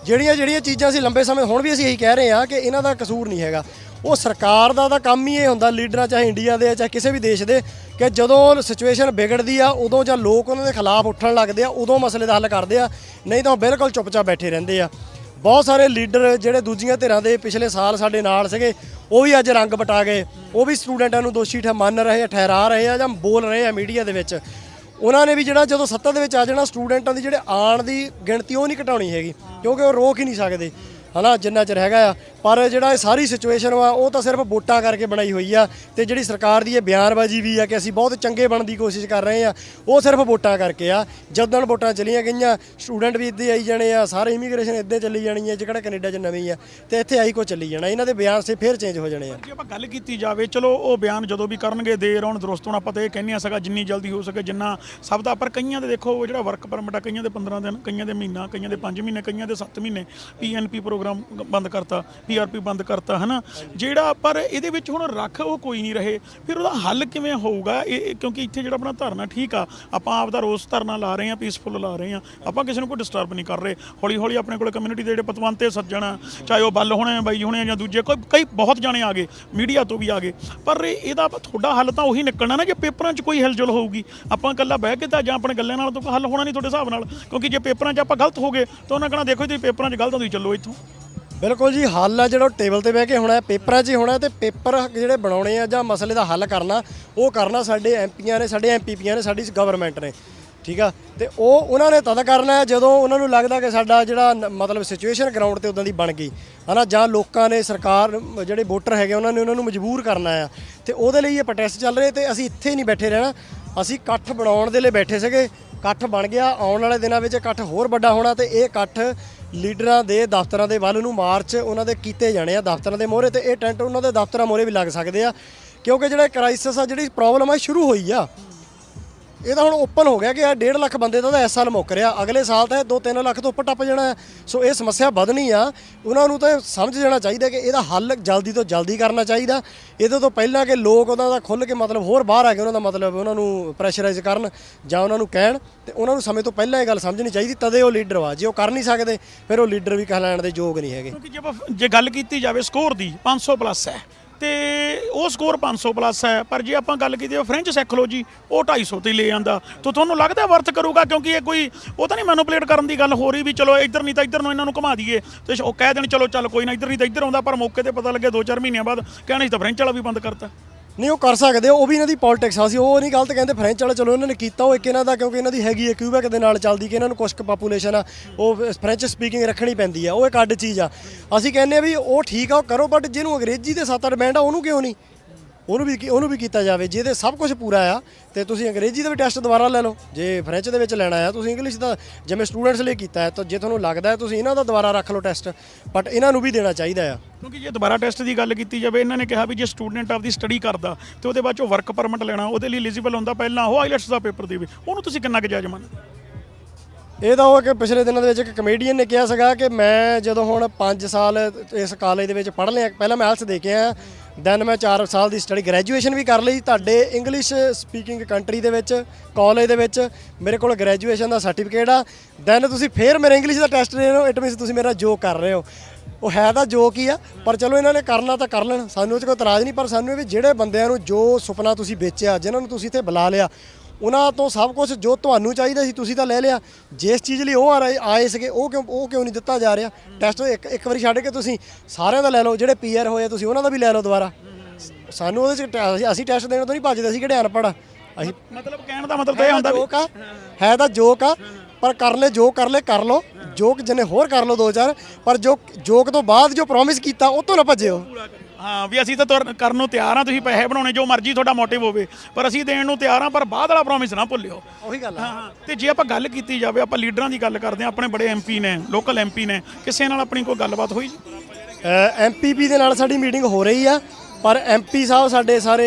ਜਿਹੜੀਆਂ ਜਿਹੜੀਆਂ ਚੀਜ਼ਾਂ ਅਸੀਂ ਲੰਬੇ ਸਮੇਂ ਹੁਣ ਵੀ ਅਸੀਂ ਇਹੀ ਕਹਿ ਰਹੇ ਹਾਂ ਕਿ ਇਹਨਾਂ ਦਾ ਕਸੂਰ ਨਹੀਂ ਹੈਗਾ। ਉਹ ਸਰਕਾਰ ਦਾ ਤਾਂ ਕੰਮ ਹੀ ਇਹ ਹੁੰਦਾ, ਲੀਡਰਾਂ ਚਾਹੇ ਇੰਡੀਆ ਦੇ ਚਾਹੇ ਕਿਸੇ ਵੀ ਦੇਸ਼ ਦੇ, ਕਿ ਜਦੋਂ ਸਿਚੁਏਸ਼ਨ ਵਿਗੜਦੀ ਆ, ਉਦੋਂ ਜਾਂ ਲੋਕ ਉਹਨਾਂ ਦੇ ਖਿਲਾਫ ਉੱਠਣ ਲੱਗਦੇ ਆ, ਉਦੋਂ ਮਸਲੇ ਦਾ ਹੱਲ ਕਰਦੇ ਆ, ਨਹੀਂ ਤਾਂ ਉਹ ਬਿਲਕੁਲ ਚੁੱਪਚਾਪ ਬੈਠੇ ਰਹਿੰਦੇ ਆ। ਬਹੁਤ ਸਾਰੇ ਲੀਡਰ ਜਿਹੜੇ ਦੂਜੀਆਂ ਧਿਰਾਂ ਦੇ ਪਿਛਲੇ ਸਾਲ ਸਾਡੇ ਨਾਲ ਸੀਗੇ, ਉਹ ਵੀ ਅੱਜ ਰੰਗ ਬਟਾ ਗਏ। ਉਹ ਵੀ ਸਟੂਡੈਂਟਾਂ ਨੂੰ ਦੋਸ਼ੀ ਠ, ਮੰਨ ਰਹੇ ਆ, ਠਹਿਰਾ ਰਹੇ ਆ ਜਾਂ ਬੋਲ ਰਹੇ ਆ ਮੀਡੀਆ ਦੇ ਵਿੱਚ। ਉਹਨਾਂ ਨੇ ਵੀ ਜਿਹੜਾ ਜਦੋਂ ਸੱਤਾ ਦੇ ਵਿੱਚ ਆ ਜਾਣਾ, ਸਟੂਡੈਂਟਾਂ ਦੀ ਜਿਹੜੇ ਆਣ ਦੀ ਗਿਣਤੀ ਉਹ ਨਹੀਂ ਘਟਾਉਣੀ ਹੈਗੀ, ਕਿਉਂਕਿ ਉਹ ਰੋਕ ਹੀ ਨਹੀਂ ਸਕਦੇ। ਹਨਾ, ਜਿੰਨਾ ਚਿਰ ਹੈਗਾ ਆ ਪਰ ਜਿਹੜਾ ਇਹ ਸਾਰੀ ਸਿਚੁਏਸ਼ਨ ਵਾ, ਉਹ ਤਾਂ ਸਿਰਫ ਵੋਟਾਂ ਕਰਕੇ ਬਣਾਈ ਹੋਈ ਆ ਤੇ ਜਿਹੜੀ ਸਰਕਾਰ ਦੀ ਇਹ ਬਿਆਨਬਾਜ਼ੀ ਵੀ ਆ ਕਿ ਅਸੀਂ ਬਹੁਤ ਚੰਗੇ ਬਣਨ ਦੀ ਕੋਸ਼ਿਸ਼ ਕਰ ਰਹੇ ਆ, ਉਹ ਸਿਰਫ ਵੋਟਾਂ ਕਰਕੇ ਆ। ਜਦੋਂ ਵੋਟਾਂ ਚਲੀਆਂ ਗਈਆਂ ਸਟੂਡੈਂਟ ਵੀ ਇੱਦਾਂ ਆਈ ਜਾਣੇ ਆ, ਸਾਰੇ ਇਮੀਗ੍ਰੇਸ਼ਨ ਇੱਦਾਂ ਚੱਲੀ ਜਾਣੀ ਹੈ ਜਿਹੜਾ ਕੈਨੇਡਾ 'ਚ ਨਵੀਂ ਆ, ਤੇ ਇੱਥੇ ਆਈ ਕੋ ਚੱਲੀ ਜਾਣਾ। ਇਹਨਾਂ ਦੇ ਬਿਆਨ ਸੇ ਫਿਰ ਚੇਂਜ ਹੋ ਜਾਣੇ ਆ। ਜੇ ਆਪਾਂ ਗੱਲ ਕੀਤੀ ਜਾਵੇ, ਚਲੋ ਉਹ ਬਿਆਨ ਜਦੋਂ ਵੀ ਕਰਨਗੇ ਦੇਰ ਆਉਣ ਦਰੁਸਤ ਹੋਣ, ਆਪਾਂ ਤਾਂ ਇਹ ਕਹਿੰਦੇ ਆ ਸਗਾ ਜਿੰਨੀ ਜਲਦੀ ਹੋ ਸਕੇ ਜਿੰਨਾ ਸਭ ਦਾ, ਪਰ ਕਈਆਂ ਦੇ ਦੇਖੋ, ਉਹ ਜਿਹੜਾ ਵਰਕ ਪਰਮਿਟ ਆ, ਕਈਆਂ ਦੇ 15 ਦਿਨ, ਕਈਆਂ ਦੇ ਮਹੀਨਾ, ਕਈਆਂ ਦੇ 5 ਮਹੀਨੇ, ਕਈਆਂ ਦੇ 7 ਮਹੀਨੇ ਪੀਐਨਪੀ ਪ੍ਰੋਗਰਾਮ ਬੰਦ ਕਰਤਾ ਪੀਆਰਪੀ ਬੰਦ ਕਰਤਾ ਹਨਾ? ਜਿਹੜਾ ਪਰ ਇਹਦੇ ਵਿੱਚ ਹੁਣ ਰੱਖ ਉਹ ਕੋਈ ਨਹੀਂ ਰਹੇ। ਫਿਰ ਉਹਦਾ ਹੱਲ ਕਿਵੇਂ ਹੋਊਗਾ? ਇਹ ਕਿਉਂਕਿ ਇੱਥੇ ਜਿਹੜਾ ਆਪਣਾ ਧਰਨਾ ਠੀਕ ਆ ਆਪਾਂ ਆਪ ਦਾ ਰੋਸ ਧਰਨਾ ਲਾ ਰਹੇ ਆ ਪੀਸਫੁਲ ਲਾ ਰਹੇ ਆ। ਆਪਾਂ ਕਿਸੇ ਨੂੰ ਕੋਈ ਡਿਸਟਰਬ ਨਹੀਂ ਕਰ ਰਹੇ। ਹੌਲੀ ਹੌਲੀ ਆਪਣੇ ਕੋਲ ਕਮਿਊਨਿਟੀ ਦੇ ਜਿਹੜੇ ਪਤਵੰਤੇ ਸੱਜਣ ਆ, ਚਾਹੇ ਉਹ ਬੱਲ ਹੋਣੇ ਆ, ਬਾਈ ਹੋਣੇ ਆ ਜਾਂ ਦੂਜੇ ਕੋਈ ਕਈ ਬਹੁਤ ਜਾਣੇ ਆ ਗਏ ਮੀਡੀਆ ਤੋਂ ਵੀ ਆ ਗਏ। ਪਰ ਇਹਦਾ ਤੁਹਾਡਾ ਹੱਲ ਤਾਂ ਉਹੀ ਨਿਕਲਣਾ ਨਾ ਜੇ ਪੇਪਰਾਂ 'ਚ ਕੋਈ ਹਿਲਜੁਲ ਹੋਊਗੀ। ਆਪਾਂ ਇਕੱਲਾ ਬਹਿ ਕੇ ਤਾਂ ਜਾਂ ਆਪਣੇ ਗੱਲਾਂ ਨਾਲ ਤਾਂ ਹੱਲ ਹੋਣਾ ਨਹੀਂ ਤੁਹਾਡੇ ਹਿਸਾਬ ਨਾਲ। ਕਿਉਂਕਿ ਜੇ ਪੇਪਰਾਂ 'ਚ ਆਪਾਂ ਗਲਤ ਹੋ ਗਏ ਤਾਂ ਉਹਨਾਂ ਕਹਣਾ ਦੇਖੋ ਤੁਸੀਂ ਪੇਪਰਾਂ 'ਚ ਗਲਤ ਹੋ ਤੁਸੀਂ ਚੱਲੋ ਇੱਥੋਂ। ਬਿਲਕੁਲ ਜੀ, ਹੱਲ ਆ ਜਿਹੜਾ ਉਹ ਟੇਬਲ ਤੇ ਬਹਿ ਕੇ ਹੋਣਾ ਹੈ, ਪੇਪਰਾਂ 'ਚ ਹੀ ਹੋਣਾ ਤੇ ਪੇਪਰ ਜਿਹੜੇ ਬਣਾਉਣੇ ਆ ਜਾਂ ਮਸਲੇ ਦਾ ਹੱਲ ਕਰਨਾ, ਉਹ ਕਰਨਾ ਸਾਡੇ ਐਮਪੀਆਂ ਨੇ, ਸਾਡੇ ਐਮਪੀਪੀਆਂ ਨੇ, ਸਾਡੀ ਗਵਰਨਮੈਂਟ ਨੇ, ਠੀਕ ਆ? ਤੇ ਉਹ ਉਹਨਾਂ ਨੇ ਤਦ ਕਰਨਾ ਜਦੋਂ ਉਹਨਾਂ ਨੂੰ ਲੱਗਦਾ ਕਿ ਸਾਡਾ ਜਿਹੜਾ ਨ- ਮਤਲਬ ਸਿਚੁਏਸ਼ਨ ਗਰਾਊਂਡ ਤੇ ਉਦਾਂ ਦੀ ਬਣ ਗਈ, ਹਨਾ? ਜਾਂ ਲੋਕਾਂ ਨੇ ਸਰਕਾਰ, ਜਿਹੜੇ ਵੋਟਰ ਹੈਗੇ ਉਹਨਾਂ ਨੇ ਉਹਨਾਂ ਨੂੰ ਮਜਬੂਰ ਕਰਨਾ ਆ, ਤੇ ਉਹਦੇ ਲਈ ਇਹ ਪ੍ਰੋਟੈਸਟ ਚੱਲ ਰਹੇ ਤੇ ਅਸੀਂ ਇੱਥੇ ਹੀ ਨਹੀਂ ਬੈਠੇ ਰਹਿਣਾ, ਅਸੀਂ ਇਕੱਠ ਬਣਾਉਣ ਦੇ ਲਈ ਬੈਠੇ ਸੀਗੇ, ਇਕੱਠ ਬਣ ਗਿਆ, ਆਉਣ ਵਾਲੇ ਦਿਨਾਂ ਵਿੱਚ ਇਕੱਠ ਹੋਰ ਵੱਡਾ ਹੋਣਾ ਤੇ ਇਹ ਇਕੱਠ ਲੀਡਰਾਂ ਦੇ ਦਫ਼ਤਰਾਂ ਦੇ ਵੱਲ ਨੂੰ ਮਾਰਚ ਉਹਨਾਂ ਦੇ ਕੀਤੇ ਜਾਣੇ ਆ ਦਫ਼ਤਰਾਂ ਦੇ ਮੋਹਰੇ ਤੇ ਇਹ ਟੈਂਟ ਉਹਨਾਂ ਦੇ ਦਫ਼ਤਰਾਂ ਮੋਹਰੇ ਵੀ ਲੱਗ ਸਕਦੇ ਆ। ਕਿਉਂਕਿ ਜਿਹੜਾ ਕ੍ਰਾਈਸਿਸ ਆ, ਜਿਹੜੀ ਪ੍ਰੋਬਲਮ ਆ, ਇਹ ਸ਼ੁਰੂ ਹੋਈ ਆ। ਇਹ ਤਾਂ ਹੁਣ ਓਪਨ ਹੋ ਗਿਆ ਕਿ ਆ 1.5 ਲੱਖ ਬੰਦੇ ਦਾ ਤਾਂ ਇਸ ਸਾਲ ਮੁੱਕ ਰਿਹਾ। ਅਗਲੇ ਸਾਲ ਤਾਂ 2-3 ਲੱਖ ਤੋਂ ਉੱਪਰ ਟੱਪ ਜਾਣਾ ਹੈ। ਸੋ ਇਹ ਸਮੱਸਿਆ ਵਧਣੀ ਆ। ਉਹਨਾਂ ਨੂੰ ਤਾਂ ਸਮਝ ਜਾਣਾ ਚਾਹੀਦਾ ਕਿ ਇਹਦਾ ਹੱਲ ਜਲਦੀ ਤੋਂ ਜਲਦੀ ਕਰਨਾ ਚਾਹੀਦਾ। ਇਹਦੇ ਤੋਂ ਪਹਿਲਾਂ ਕਿ ਲੋਕ ਉਹਨਾਂ ਦਾ ਖੁੱਲ ਕੇ ਮਤਲਬ ਹੋਰ ਬਾਹਰ ਆ ਕੇ ਉਹਨਾਂ ਦਾ ਮਤਲਬ ਉਹਨਾਂ ਨੂੰ ਪ੍ਰੈਸ਼ਰਾਈਜ਼ ਕਰਨ ਜਾਂ ਉਹਨਾਂ ਨੂੰ ਕਹਿਣ ਤੇ ਉਹਨਾਂ ਨੂੰ ਸਮੇਂ ਤੋਂ ਪਹਿਲਾਂ ਇਹ ਗੱਲ ਸਮਝਣੀ ਚਾਹੀਦੀ, ਤਦੇ ਉਹ ਲੀਡਰ ਵਾ ਜੇ ਉਹ ਕਰ ਨਹੀਂ ਸਕਦੇ, ਫਿਰ ਉਹ ਲੀਡਰ ਵੀ ਕਹਿਲਾਣ ਦੇ ਯੋਗ ਨਹੀਂ ਹੈਗੇ। ਕਿਉਂਕਿ ਜੇ ਆਪਾਂ ਜੇ ਗੱਲ ਕੀਤੀ ਜਾਵੇ ਸਕੋਰ ਦੀ 500 ਪਲੱਸ ਹੈ। ਤੇ ਉਹ ਸਕੋਰ 500 ਪਲੱਸ ਹੈ। ਪਰ ਜੇ ਆਪਾਂ ਗੱਲ ਕੀਤੀ ਫ੍ਰੈਂਚ ਸਿੱਖ ਜੀ, ਉਹ 250 ਤੇ ਹੀ ਲੈ ਜਾਂਦਾ। ਤਾਂ ਤੁਹਾਨੂੰ ਲੱਗਦਾ ਵਰਤ ਕਰੂਗਾ? ਕਿਉਂਕਿ ਇਹ ਕੋਈ ਉਹ ਤਾਂ ਨਹੀਂ ਮੈਨੂਪਲੇਟ ਕਰਨ ਦੀ ਗੱਲ ਹੋ ਰਹੀ ਵੀ ਚਲੋ ਇੱਧਰ ਨਹੀਂ ਤਾਂ ਇੱਧਰ ਨੂੰ ਇਹਨਾਂ ਨੂੰ ਘੁਮਾ ਦਈਏ। ਤੇ ਉਹ ਕਹਿ ਦੇਣ, ਚਲੋ ਚੱਲ ਕੋਈ ਨਾ ਇੱਧਰ ਨਹੀਂ ਤਾਂ ਇੱਧਰ ਆਉਂਦਾ, ਪਰ ਮੌਕੇ ਤੇ ਪਤਾ ਲੱਗੇ 2-4 ਮਹੀਨਿਆਂ ਬਾਅਦ ਕਹਿਣਾ ਸੀ ਤਾਂ ਫ੍ਰੈਂਚ ਵਾਲਾ ਵੀ ਬੰਦ ਕਰਤਾ। ਨਹੀਂ ਉਹ ਕਰ ਸਕਦੇ ਆ, ਉਹ ਵੀ ਇਹਨਾਂ ਦੀ ਪੋਲਿਟਿਕਸ ਆ। ਸੀ ਉਹ ਨਹੀਂ ਗਲਤ ਕਹਿੰਦੇ ਫ੍ਰੈਂਚ ਵਾਲੇ ਚਲੋ ਇਹਨਾਂ ਨੇ ਕੀਤਾ ਉਹ ਇੱਕ ਇਹਨਾਂ ਦਾ ਕਿਉਂਕਿ ਇਹਨਾਂ ਦੀ ਹੈਗੀ ਹੈ ਕਿਊਬੈਕ ਦੇ ਨਾਲ ਚੱਲਦੀ ਕਿ ਇਹਨਾਂ ਨੂੰ ਕੁਝ ਕੁ ਪਾਪੂਲੇਸ਼ਨ ਆ ਉਹ ਫ੍ਰੈਂਚ ਸਪੀਕਿੰਗ ਰੱਖਣੀ ਪੈਂਦੀ ਆ ਉਹ ਇੱਕ ਅੱਡ ਚੀਜ਼ ਆ। ਅਸੀਂ ਕਹਿੰਦੇ ਆ ਵੀ ਉਹ ਠੀਕ ਆ ਉਹ ਕਰੋ ਬਟ ਜਿਹਨੂੰ ਅੰਗਰੇਜ਼ੀ ਦੇ ਸੱਤ ਡਿਮਾਂਡ ਆ ਉਹਨੂੰ ਕਿਉਂ ਨਹੀਂ? ਉਹਨੂੰ ਵੀ ਕੀ- ਉਹਨੂੰ ਵੀ ਕੀਤਾ ਜਾਵੇ ਜਿਹਦੇ ਸਭ ਕੁਝ ਪੂਰਾ ਆ ਤੇ ਤੁਸੀਂ ਅੰਗਰੇਜ਼ੀ ਦਾ ਵੀ ਟੈਸਟ ਦੁਬਾਰਾ ਲੈ ਲਓ। ਜੇ ਫ੍ਰੈਂਚ ਦੇ ਵਿੱਚ ਲੈਣਾ ਆ ਤੁਸੀਂ ਇੰਗਲਿਸ਼ ਦਾ ਜਿਵੇਂ ਸਟੂਡੈਂਟਸ ਲਈ ਕੀਤਾ ਹੈ ਤਾਂ ਜੇ ਤੁਹਾਨੂੰ ਲੱਗਦਾ ਹੈ ਤੁਸੀਂ ਇਹਨਾਂ ਦਾ ਦੁਬਾਰਾ ਰੱਖ ਲਓ ਟੈਸਟ ਬਟ ਇਹਨਾਂ ਨੂੰ ਵੀ ਦੇਣਾ ਚਾਹੀਦਾ ਆ। ਕਿਉਂਕਿ ਜੇ ਦੁਬਾਰਾ ਟੈਸਟ ਦੀ ਗੱਲ ਕੀਤੀ ਜਾਵੇ ਇਹਨਾਂ ਨੇ ਕਿਹਾ ਵੀ ਜੇ ਸਟੂਡੈਂਟ ਆਪਦੀ ਸਟੱਡੀ ਕਰਦਾ ਤੇ ਉਹਦੇ ਬਾਅਦ ਚੋਂ ਵਰਕ ਪਰਮਿਟ ਲੈਣਾ ਉਹਦੇ ਲਈ ਐਲੀਜੀਬਲ ਹੁੰਦਾ ਪਹਿਲਾਂ ਉਹ ਆਈਲੈਟਸ ਦਾ ਪੇਪਰ ਦੇਵੇ। ਉਹਨੂੰ ਤੁਸੀਂ ਕਿੰਨਾ ਕੁ ਜਾਇਜ਼ ਮੰਨਦੇ? ਇਹ ਤਾਂ ਉਹ ਕਿ ਪਿਛਲੇ ਦਿਨਾਂ ਦੇ ਵਿੱਚ ਇੱਕ ਕਮੇਡੀਅਨ ਨੇ ਕਿਹਾ ਸੀਗਾ ਕਿ ਮੈਂ ਜਦੋਂ ਹੁਣ 5 ਸਾਲ ਇਸ ਕਾਲਜ ਦੇ ਵਿੱਚ ਪੜ੍ਹ ਲਿਆ ਪਹਿਲਾਂ ਮੈਂ ਆਇਲਸ ਦੇ ਕੇ ਆਇਆ ਦੈਨ ਮੈਂ 4 ਸਾਲ ਦੀ ਸਟੱਡੀ ਗ੍ਰੈਜੂਏਸ਼ਨ ਵੀ ਕਰ ਲਈ ਤੁਹਾਡੇ ਇੰਗਲਿਸ਼ ਸਪੀਕਿੰਗ ਕੰਟਰੀ ਦੇ ਵਿੱਚ ਕਾਲਜ ਦੇ ਵਿੱਚ। ਮੇਰੇ ਕੋਲ ਗ੍ਰੈਜੂਏਸ਼ਨ ਦਾ ਸਰਟੀਫਿਕੇਟ ਆ। ਦੈਨ ਤੁਸੀਂ ਫੇਰ ਮੇਰੇ ਇੰਗਲਿਸ਼ ਦਾ ਟੈਸਟ ਦੇ ਰਹੇ ਹੋ। ਇਟ ਮੀਨਸ ਤੁਸੀਂ ਮੇਰਾ ਜੋਕ ਕਰ ਰਹੇ ਹੋ। ਉਹ ਹੈ ਤਾਂ ਜੋ ਕੀ ਆ, ਪਰ ਚਲੋ ਇਹਨਾਂ ਨੇ ਕਰਨਾ ਤਾਂ ਕਰ ਲੈਣ। ਸਾਨੂੰ ਉਹ 'ਚ ਕੋਈ ਇਤਰਾਜ਼ ਨਹੀਂ, ਪਰ ਸਾਨੂੰ ਇਹ ਵੀ ਜਿਹੜੇ ਬੰਦਿਆਂ ਨੂੰ ਜੋ ਸੁਪਨਾ ਤੁਸੀਂ ਵੇਚਿਆ, ਜਿਨ੍ਹਾਂ ਨੂੰ ਤੁਸੀਂ ਇੱਥੇ ਬੁਲਾ ਲਿਆ ਉਹਨਾਂ ਤੋਂ ਸਭ ਕੁਝ ਜੋ ਤੁਹਾਨੂੰ ਚਾਹੀਦਾ ਸੀ ਤੁਸੀਂ ਤਾਂ ਲੈ ਲਿਆ। ਜਿਸ ਚੀਜ਼ ਲਈ ਉਹ ਆ ਰਹੇ ਆਏ ਸੀਗੇ ਉਹ ਕਿਉਂ ਉਹ ਕਿਉਂ ਨਹੀਂ ਦਿੱਤਾ ਜਾ ਰਿਹਾ? ਟੈਸਟ ਇੱਕ ਇੱਕ ਵਾਰੀ ਛੱਡ ਕੇ ਤੁਸੀਂ ਸਾਰਿਆਂ ਦਾ ਲੈ ਲਓ ਜਿਹੜੇ ਪੀਆਰ ਹੋਏ ਆ, ਤੁਸੀਂ ਉਹਨਾਂ ਦਾ ਵੀ ਲੈ ਲਓ ਦੁਬਾਰਾ। ਸਾਨੂੰ ਉਹਦੇ ਚ ਟੈ- ਅਸੀਂ- ਟੈਸਟ ਦੇਣ ਤੋਂ ਨਹੀਂ ਭੱਜਦੇ ਅਸੀਂ ਕਿਹੜੇ ਅਨਪੜ੍ਹ ਆ। ਅਸੀਂ ਮਤਲਬ ਕਹਿਣ ਦਾ ਮਤਲਬ ਤਾਂ ਇਹ ਹੁੰਦਾ ਵੀ ਜੋਕ ਆ ਹੈ ਤਾਂ ਜੋਕ ਆ ਪਰ ਕਰ ਲੈ ਜੋ ਕਰ ਲੈ ਕਰ ਲੋ ਜੋਕ ਜਿਹਨੇ ਹੋਰ ਕਰ ਲੋ ਦੋ ਚਾਰ ਪਰ ਜੋ ਜੋਕ ਤੋਂ ਬਾਅਦ ਜੋ ਪ੍ਰੋਮਿਸ ਕੀਤਾ ਉਹ ਤੋਂ ਨਾ ਭੱਜਿਓ। ਹਾਂ ਵੀ ਅਸੀਂ ਤਾਂ ਤੁਰ- ਕਰਨ ਨੂੰ ਤਿਆਰ ਹਾਂ ਤੁਸੀਂ ਪੈਸੇ ਬਣਾਉਣੇ ਜੋ ਮਰਜ਼ੀ ਤੁਹਾਡਾ ਮੋਟਿਵ ਹੋਵੇ ਪਰ ਅਸੀਂ ਦੇਣ ਨੂੰ ਤਿਆਰ ਹਾਂ ਪਰ ਬਾਅਦ ਵਾਲਾ ਪ੍ਰੋਮਿਸ ਨਾ ਭੁੱਲਿਓ। ਉਹੀ ਗੱਲ ਆ। ਹਾਂ ਤੇ ਜੇ ਆਪਾਂ ਗੱਲ ਕੀਤੀ ਜਾਵੇ ਆਪਾਂ ਲੀਡਰਾਂ ਦੀ ਗੱਲ ਕਰਦੇ ਹਾਂ ਆਪਣੇ ਬੜੇ ਐਮਪੀ ਨੇ ਲੋਕਲ ਐਮਪੀ ਨੇ ਕਿਸੇ ਨਾਲ ਆਪਣੀ ਕੋਈ ਗੱਲਬਾਤ ਹੋਈ ਜੀ? ਐਮਪੀਪੀ ਦੇ ਨਾਲ ਸਾਡੀ ਮੀਟਿੰਗ ਹੋ ਰਹੀ ਆ ਪਰ ਐਮਪੀ ਸਾਹਿਬ ਸਾਡੇ ਸਾਰੇ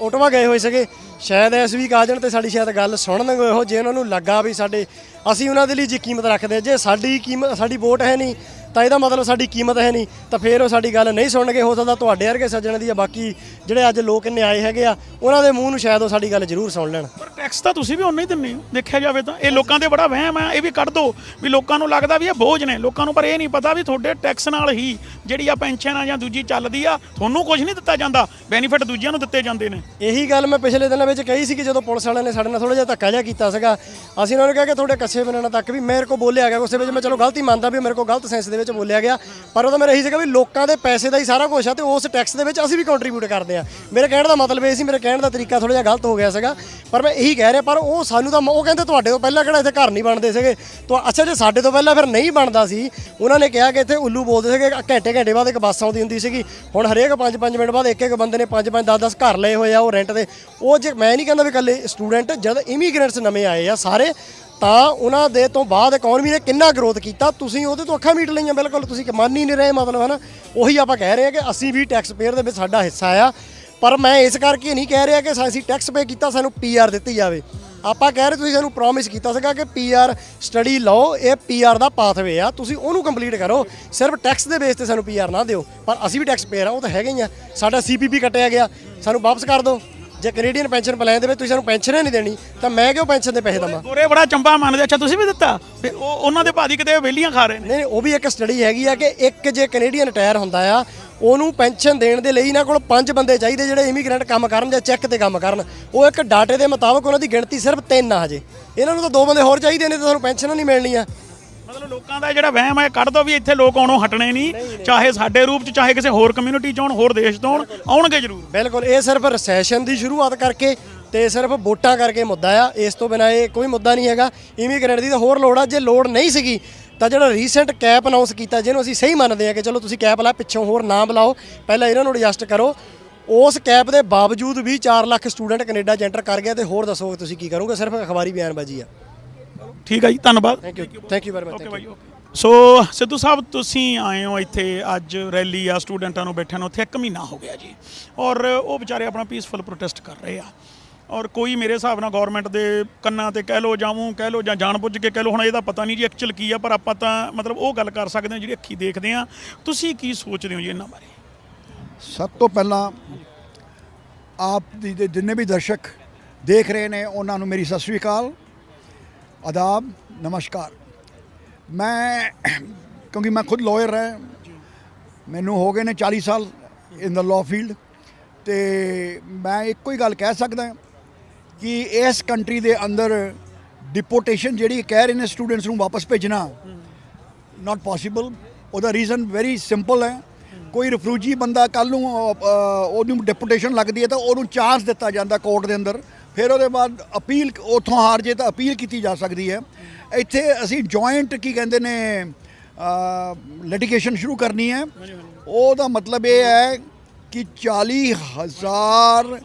ਓਟਵਾ ਗਏ ਹੋਏ ਸੀਗੇ। ਸ਼ਾਇਦ ਆ ਜਾਣ ਤੇ ਸਾਡੀ ਸ਼ਾਇਦ ਗੱਲ ਸੁਣਨਗੇ ਉਹ ਜੇ ਉਹਨਾਂ ਨੂੰ ਲੱਗਾ ਵੀ ਸਾਡੇ ਅਸੀਂ ਉਹਨਾਂ ਦੇ ਲਈ ਜੀ ਕੀਮਤ ਰੱਖਦੇ ਹਾਂ। ਜੇ ਸਾਡੀ ਕੀਮਤ ਸਾਡੀ ਵੋਟ ਹੈ ਨਹੀਂ ਤਾਂ ਇਹਦਾ ਮਤਲਬ ਸਾਡੀ ਕੀਮਤ ਹੈ ਨਹੀਂ ਤਾਂ ਫਿਰ ਉਹ ਸਾਡੀ ਗੱਲ ਨਹੀਂ ਸੁਣਨਗੇ ਹੋ ਸਕਦਾ ਤੁਹਾਡੇ ਵਰਗੇ ਸੱਜਣ ਦੀ ਆ ਬਾਕੀ ਜਿਹੜੇ ਅੱਜ ਲੋਕ ਇੰਨੇ ਆਏ ਹੈਗੇ ਆ ਉਹਨਾਂ ਦੇ ਮੂੰਹ ਨੂੰ ਸ਼ਾਇਦ ਉਹ ਸਾਡੀ ਗੱਲ ਜ਼ਰੂਰ ਸੁਣ ਲੈਣ। ਪਰ ਟੈਕਸ ਤਾਂ ਤੁਸੀਂ ਵੀ ਉਨਾ ਹੀ ਦਿੰਦੇ ਹੋ ਦੇਖਿਆ ਜਾਵੇ ਤਾਂ। ਇਹ ਲੋਕਾਂ ਦੇ ਬੜਾ ਵਹਿਮ ਹੈ ਇਹ ਵੀ ਕੱਢ ਦੋ ਵੀ ਲੋਕਾਂ ਨੂੰ ਲੱਗਦਾ ਵੀ ਇਹ ਬੋਝ ਨੇ। ਲੋਕਾਂ ਨੂੰ ਪਰ ਇਹ ਨਹੀਂ ਪਤਾ ਵੀ ਤੁਹਾਡੇ ਟੈਕਸ ਨਾਲ ਹੀ ਜਿਹੜੀ ਆ ਪੈਨਸ਼ਨ ਆ ਜਾਂ ਦੂਜੀ ਚੱਲਦੀ ਆ ਤੁਹਾਨੂੰ ਕੁਝ ਨਹੀਂ ਦਿੱਤਾ ਜਾਂਦਾ। ਬੈਨੀਫਿਟ ਦੂਜਿਆਂ ਨੂੰ ਦਿੱਤੇ ਜਾਂਦੇ ਨੇ। ਇਹੀ ਗੱਲ ਮੈਂ ਪਿਛਲੇ ਦਿਨਾਂ ਵਿੱਚ ਕਹੀ ਸੀ ਕਿ ਜਦੋਂ ਪੁਲਿਸ ਵਾਲਿਆਂ ਨੇ ਸਾਡੇ ਨਾਲ ਥੋੜਾ ਜਿਹਾ ਧੱਕਾ ਜਿਹਾ ਕੀਤਾ ਸੀਗਾ ਅਸੀਂ ਉਹਨਾਂ ਨੂੰ ਕਿਹਾ ਕਿ ਤੁਹਾਡੇ ਕੱਛੇ ਬਣਾਉਣ ਤੱਕ ਵੀ ਮੇਰੇ ਕੋਲ ਬੋਲਿਆ ਗਿਆ ਉਸੇ ਵਿੱਚ ਮੈਂ ਚਲੋ ਗਲਤੀ ਮੰਨਦਾ ਵੀ ਮੇਰੇ ਕੋਲ ਗਲਤ ਸੈਂਸ ਦੇ ਵਿੱਚ ਬੋਲਿਆ ਗਿਆ। ਪਰ ਉਹਦਾ ਮੇਰਾ ਇਹੀ ਸੀਗਾ ਵੀ ਲੋਕਾਂ ਦੇ ਪੈਸੇ ਦਾ ਹੀ ਸਾਰਾ ਕੁਝ ਆ ਤੇ ਉਸ ਟੈਕਸ ਦੇ ਵਿੱਚ ਅਸੀਂ ਵੀ ਕੰਟਰੀਬਿਊਟ ਕਰਦੇ ਆ। ਮੇਰੇ ਕਹਿਣ ਦਾ ਮਤਲਬ ਇਹ ਸੀ, ਮੇਰੇ ਕਹਿਣ ਦਾ ਤਰੀਕਾ ਥੋੜਾ ਜਿਹਾ ਗਲਤ ਹੋ ਗਿਆ ਸੀਗਾ। ਪਰ ਮੈਂ ਇਹੀ ਕਹਿ ਰਿਹਾ, ਪਰ ਉਹ ਸਾਨੂੰ ਤਾਂ ਉਹ ਕਹਿੰਦੇ ਤੁਹਾਡੇ ਤੋਂ ਪਹਿਲਾਂ ਕਿਹੜਾ ਇੱਥੇ ਘਰ ਨਹੀਂ ਬਣਦੇ ਸੀਗੇ? ਤਾਂ ਅੱਛਾ, ਜੇ ਸਾਡੇ ਤੋਂ ਪਹਿਲਾਂ ਫਿਰ ਨਹੀਂ ਬਣਦਾ ਸੀ, ਉਹਨਾਂ ਨੇ ਕਿਹਾ ਕਿ ਇੱਥੇ ਉੱਲੂ ਬੋਲਦੇ ਸੀਗੇ ਘੰਟੇ ਘੰਟੇ ਬਾਅਦ ਇੱਕ ਬੱਸ ਆਉਂਦੀ ਹੁੰਦੀ ਸੀਗੀ। ਹੁਣ ਹਰੇਕ 5-5 ਮਿੰਟ ਬਾਅਦ ਇੱਕ ਇੱਕ ਬੰਦੇ ਨੇ 5-5 10-10 ਘਰ ਲਏ ਹੋਏ ਆ ਉਹ ਰੈਂਟ ਦੇ। ਉਹ ਜੇ, ਮੈਂ ਨਹੀਂ ਕਹਿੰਦਾ ਵੀ ਇਕੱਲੇ ਸਟੂਡੈਂਟ ਜਦ ਇਮੀਗ੍ਰੈਂਟਸ ਨਵੇਂ ਆਏ ਆ ਸਾਰੇ ਤਾਂ ਉਹਨਾਂ ਦੇ ਤੋਂ ਬਾਅਦ ਇਕਨੋਮੀ ਨੇ ਕਿੰਨਾ ਗਰੋਥ ਕੀਤਾ? ਤੁਸੀਂ ਉਹਦੇ ਤੋਂ ਅੱਖਾਂ ਮੀਟ ਲਈਆਂ, ਬਿਲਕੁਲ। ਤੁਸੀਂ ਮੰਨ ਹੀ ਨਹੀਂ ਰਹੇ ਮਤਲਬ ਹੈ ਨਾ ਉਹੀ ਆਪਾਂ ਕਹਿ ਰਹੇ ਹਾਂ ਕਿ ਅਸੀਂ ਵੀ ਟੈਕਸ ਪੇਅਰ ਦੇ ਵਿੱਚ ਸਾਡਾ ਹਿੱਸਾ ਆ। ਪਰ ਮੈਂ ਇਸ ਕਰਕੇ ਨਹੀਂ ਕਹਿ ਰਿਹਾ ਕਿ ਅਸੀਂ ਟੈਕਸ ਪੇ ਕੀਤਾ, ਸਾਨੂੰ ਪੀਆਰ ਦਿੱਤੀ ਜਾਵੇ। ਆਪਾਂ ਕਹਿ ਰਹੇ ਤੁਸੀਂ ਸਾਨੂੰ ਪ੍ਰੋਮਿਸ ਕੀਤਾ ਸੀਗਾ ਕਿ ਪੀਆਰ ਸਟੱਡੀ ਲਓ, ਇਹ ਪੀਆਰ ਦਾ ਪਾਥਵੇ ਆ। ਤੁਸੀਂ ਉਹਨੂੰ ਕੰਪਲੀਟ ਕਰੋ। ਸਿਰਫ ਟੈਕਸ ਦੇ ਬੇਸ ਤੇ ਸਾਨੂੰ ਪੀਆਰ ਨਾ ਦਿਓ। ਪਰ ਅਸੀਂ ਵੀ ਟੈਕਸ ਪੇਅਰ ਆ, ਉਹ ਤਾਂ ਹੈਗੇ ਹੀ ਆ। ਸਾਡਾ ਸੀਪੀਪੀ ਕੱਟਿਆ ਗਿਆ। ਸਾਨੂੰ ਵਾਪਸ ਕਰ ਦਿਓ। ਜੇ ਕੈਨੇਡੀਅਨ ਪੈਨਸ਼ਨ ਪਲਾਨ ਦੇ ਵਿੱਚ ਤੁਸੀਂ ਸਾਨੂੰ ਪੈਨਸ਼ਨ ਨਹੀਂ ਦੇਣੀ ਤਾਂ ਮੈਂ ਕਿਉਂ ਪੈਨਸ਼ਨ ਦੇ ਪੈਸੇ ਦੇਵਾਂ? ਗੋਰੇ ਬੜਾ ਚੰਬਾ ਮੰਨਦੇ ਅੱਛਾ ਤੁਸੀਂ ਵੀ ਦਿੱਤਾ? ਫਿਰ ਉਹ ਉਹਨਾਂ ਦੇ ਭਾਦੀ ਕਿਤੇ ਵੇਲੀਆਂ ਖਾ ਰਹੇ ਨੇ। ਨਹੀਂ ਨਹੀਂ, ਉਹ ਵੀ ਇੱਕ ਸਟੱਡੀ ਹੈਗੀ ਆ ਕਿ ਇੱਕ ਜੇ ਕੈਨੇਡੀਅਨ ਰਿਟਾਇਰ ਹੁੰਦਾ ਆ ਉਹਨੂੰ ਪੈਨਸ਼ਨ ਦੇਣ ਦੇ ਲਈ ਇਹਨਾਂ ਕੋਲ ਪੰਜ ਬੰਦੇ ਚਾਹੀਦੇ ਜਿਹੜੇ ਇਮੀਗ੍ਰੈਂਟ ਕੰਮ ਕਰਨ ਜਾਂ ਚੈੱਕ ਤੇ ਕੰਮ ਕਰਨ। ਉਹ ਇੱਕ ਡਾਟੇ ਦੇ ਮੁਤਾਬਕ ਉਹਨਾਂ ਦੀ ਗਿਣਤੀ ਸਿਰਫ ਤਿੰਨ ਆ ਹਜੇ। ਇਹਨਾਂ ਨੂੰ ਤਾਂ ਦੋ ਬੰਦੇ ਹੋਰ ਚਾਹੀਦੇ ਨੇ ਤਾਂ ਤੁਹਾਨੂੰ ਪੈਨਸ਼ਨ ਨਹੀਂ ਮਿਲਣੀ ਆ। ਮਤਲਬ ਲੋਕਾਂ ਦਾ ਜਿਹੜਾ ਵਹਿਮ ਹੈ ਕੱਢ ਦੋ ਵੀ ਇੱਥੇ ਲੋਕ ਆਉਣੋਂ ਹਟਣੇ ਨਹੀਂ। ਚਾਹੇ ਸਾਡੇ ਰੂਪ ਚ ਚਾਹੇ ਕਿਸੇ ਹੋਰ ਕਮਿਊਨਿਟੀ ਚ ਹੋਣ ਹੋਰ ਦੇਸ਼ ਤੋਂ ਆਉਣਗੇ ਜ਼ਰੂਰ। ਬਿਲਕੁਲ ਇਹ ਸਿਰਫ ਰੈਸੈਸ਼ਨ ਦੀ ਸ਼ੁਰੂਆਤ ਕਰਕੇ ਤੇ ਸਿਰਫ ਵੋਟਾਂ ਕਰਕੇ ਮੁੱਦਾ ਆ। ਇਸ ਤੋਂ ਬਿਨਾ ਇਹ ਕੋਈ ਮੁੱਦਾ ਨਹੀਂ ਹੈਗਾ। ਇਮੀਗ੍ਰੈਂਟ ਦੀ ਤਾਂ ਹੋਰ ਲੋੜ ਆ ਜੇ ਲੋੜ ਨਹੀਂ ਸੀਗੀ ਤਾਂ ਜਿਹੜਾ ਰੀਸੈਂਟ ਕੈਪ ਅਨਾਉਂਸ ਕੀਤਾ ਜਿਹਨੂੰ ਅਸੀਂ ਸਹੀ ਮੰਨਦੇ ਆ ਕਿ ਚਲੋ ਤੁਸੀਂ ਕੈਪ ਲਾ ਪਿੱਛੋਂ ਹੋਰ ਨਾ ਬੁਲਾਓ ਪਹਿਲਾਂ ਇਹਨਾਂ ਨੂੰ ਐਡਜਸਟ ਕਰੋ। ਉਸ ਕੈਪ ਦੇ ਬਾਵਜੂਦ ਵੀ 4 ਲੱਖ ਸਟੂਡੈਂਟ ਕੈਨੇਡਾ 'ਚ ਐਂਟਰ ਕਰ ਗਿਆ ਤੇ ਹੋਰ ਦੱਸੋ ਤੁਸੀਂ ਕੀ ਕਰੋਗੇ? ਸਿਰਫ ਅਖਬਾਰੀ ਬਿਆਨਬਾਜ਼ੀ ਆ। ਠੀਕ ਹੈ ਜੀ ਧੰਨਵਾਦ। Thank you thank you very much okay bye okay so Sidhu Sahib ਤੁਸੀਂ ਆਏ ਹੋ ਇੱਥੇ ਅੱਜ ਰੈਲੀ ਆ ਸਟੂਡੈਂਟਾਂ ਨੂੰ ਬੈਠਿਆਂ ਨੂੰ ਉੱਥੇ 1 ਮਹੀਨਾ ਹੋ ਗਿਆ ਜੀ। ਔਰ ਉਹ ਵਿਚਾਰੇ ਆਪਣਾ ਪੀਸਫੁਲ ਪ੍ਰੋਟੈਸਟ ਕਰ ਰਹੇ ਆ। ਔਰ ਕੋਈ ਮੇਰੇ ਹਿਸਾਬ ਨਾਲ ਗਵਰਨਮੈਂਟ ਦੇ ਕੰਨਾਂ ਤੇ ਕਹਿ ਲੋ ਜਾਵੂੰ ਕਹਿ ਲੋ ਜਾਂ ਜਾਣਬੁੱਝ ਕੇ ਕਹਿ ਲੋ ਹੁਣ ਇਹਦਾ ਪਤਾ ਨਹੀਂ ਜੀ ਐਕਚੁਅਲ ਕੀ ਆ ਪਰ ਆਪਾਂ ਤਾਂ ਮਤਲਬ ਉਹ ਗੱਲ ਕਰ ਸਕਦੇ ਹਾਂ ਜਿਹੜੀ ਅੱਖੀ ਦੇਖਦੇ ਆ ਤੁਸੀਂ ਕੀ ਸੋਚਦੇ ਹੋ ਜੀ ਇਹਨਾਂ ਬਾਰੇ? ਸਭ ਤੋਂ ਪਹਿਲਾਂ ਆਪ ਦੀ ਦੇ ਜਿੰਨੇ ਵੀ ਦਰਸ਼ਕ ਦੇਖ ਰਹੇ ਨੇ ਉਹਨਾਂ ਨੂੰ ਮੇਰੀ ਸਤਿ ਸ੍ਰੀ ਅਕਾਲ। ਆਦਾਬ ਨਮਸਕਾਰ ਮੈਂ ਕਿਉਂਕਿ ਮੈਂ ਖੁਦ ਲਾਇਰ ਰਿਹਾ ਮੈਨੂੰ ਹੋ ਗਏ ਨੇ 40 ਸਾਲ ਇਨ ਦਾ ਲਾਅ ਫੀਲਡ ਤੇ ਮੈਂ ਇੱਕੋ ਹੀ ਗੱਲ ਕਹਿ ਸਕਦਾ ਕਿ ਇਸ ਕੰਟਰੀ ਦੇ ਅੰਦਰ ਡਿਪੋਰਟੇਸ਼ਨ ਜਿਹੜੀ ਕਹਿ ਰਹੇ ਨੇ ਸਟੂਡੈਂਟਸ ਨੂੰ ਵਾਪਸ ਭੇਜਣਾ ਨਾਟ ਪੋਸੀਬਲ ਉਹਦਾ ਰੀਜ਼ਨ ਵੈਰੀ ਸਿੰਪਲ ਹੈ ਕੋਈ ਰਿਫਿਊਜੀ ਬੰਦਾ ਕੱਲ ਨੂੰ ਉਹਨੂੰ ਡਿਪੂਟੇਸ਼ਨ ਲੱਗਦੀ ਹੈ ਤਾਂ ਉਹਨੂੰ ਚਾਂਸ ਦਿੱਤਾ ਜਾਂਦਾ ਕੋਰਟ ਦੇ ਅੰਦਰ ਫਿਰ ਉਹਦੇ ਬਾਅਦ ਅਪੀਲ ਉਥੋਂ ਹਾਰ ਜੇ ਤਾਂ ਅਪੀਲ ਕੀਤੀ ਜਾ ਸਕਦੀ ਹੈ। ਇੱਥੇ ਅਸੀਂ ਜੁਆਇੰਟ ਕੀ ਕਹਿੰਦੇ ਨੇ ਲਿਟੀਗੇਸ਼ਨ ਸ਼ੁਰੂ ਕਰਨੀ ਹੈ। ਉਹਦਾ ਮਤਲਬ ਇਹ ਹੈ ਕਿ 40000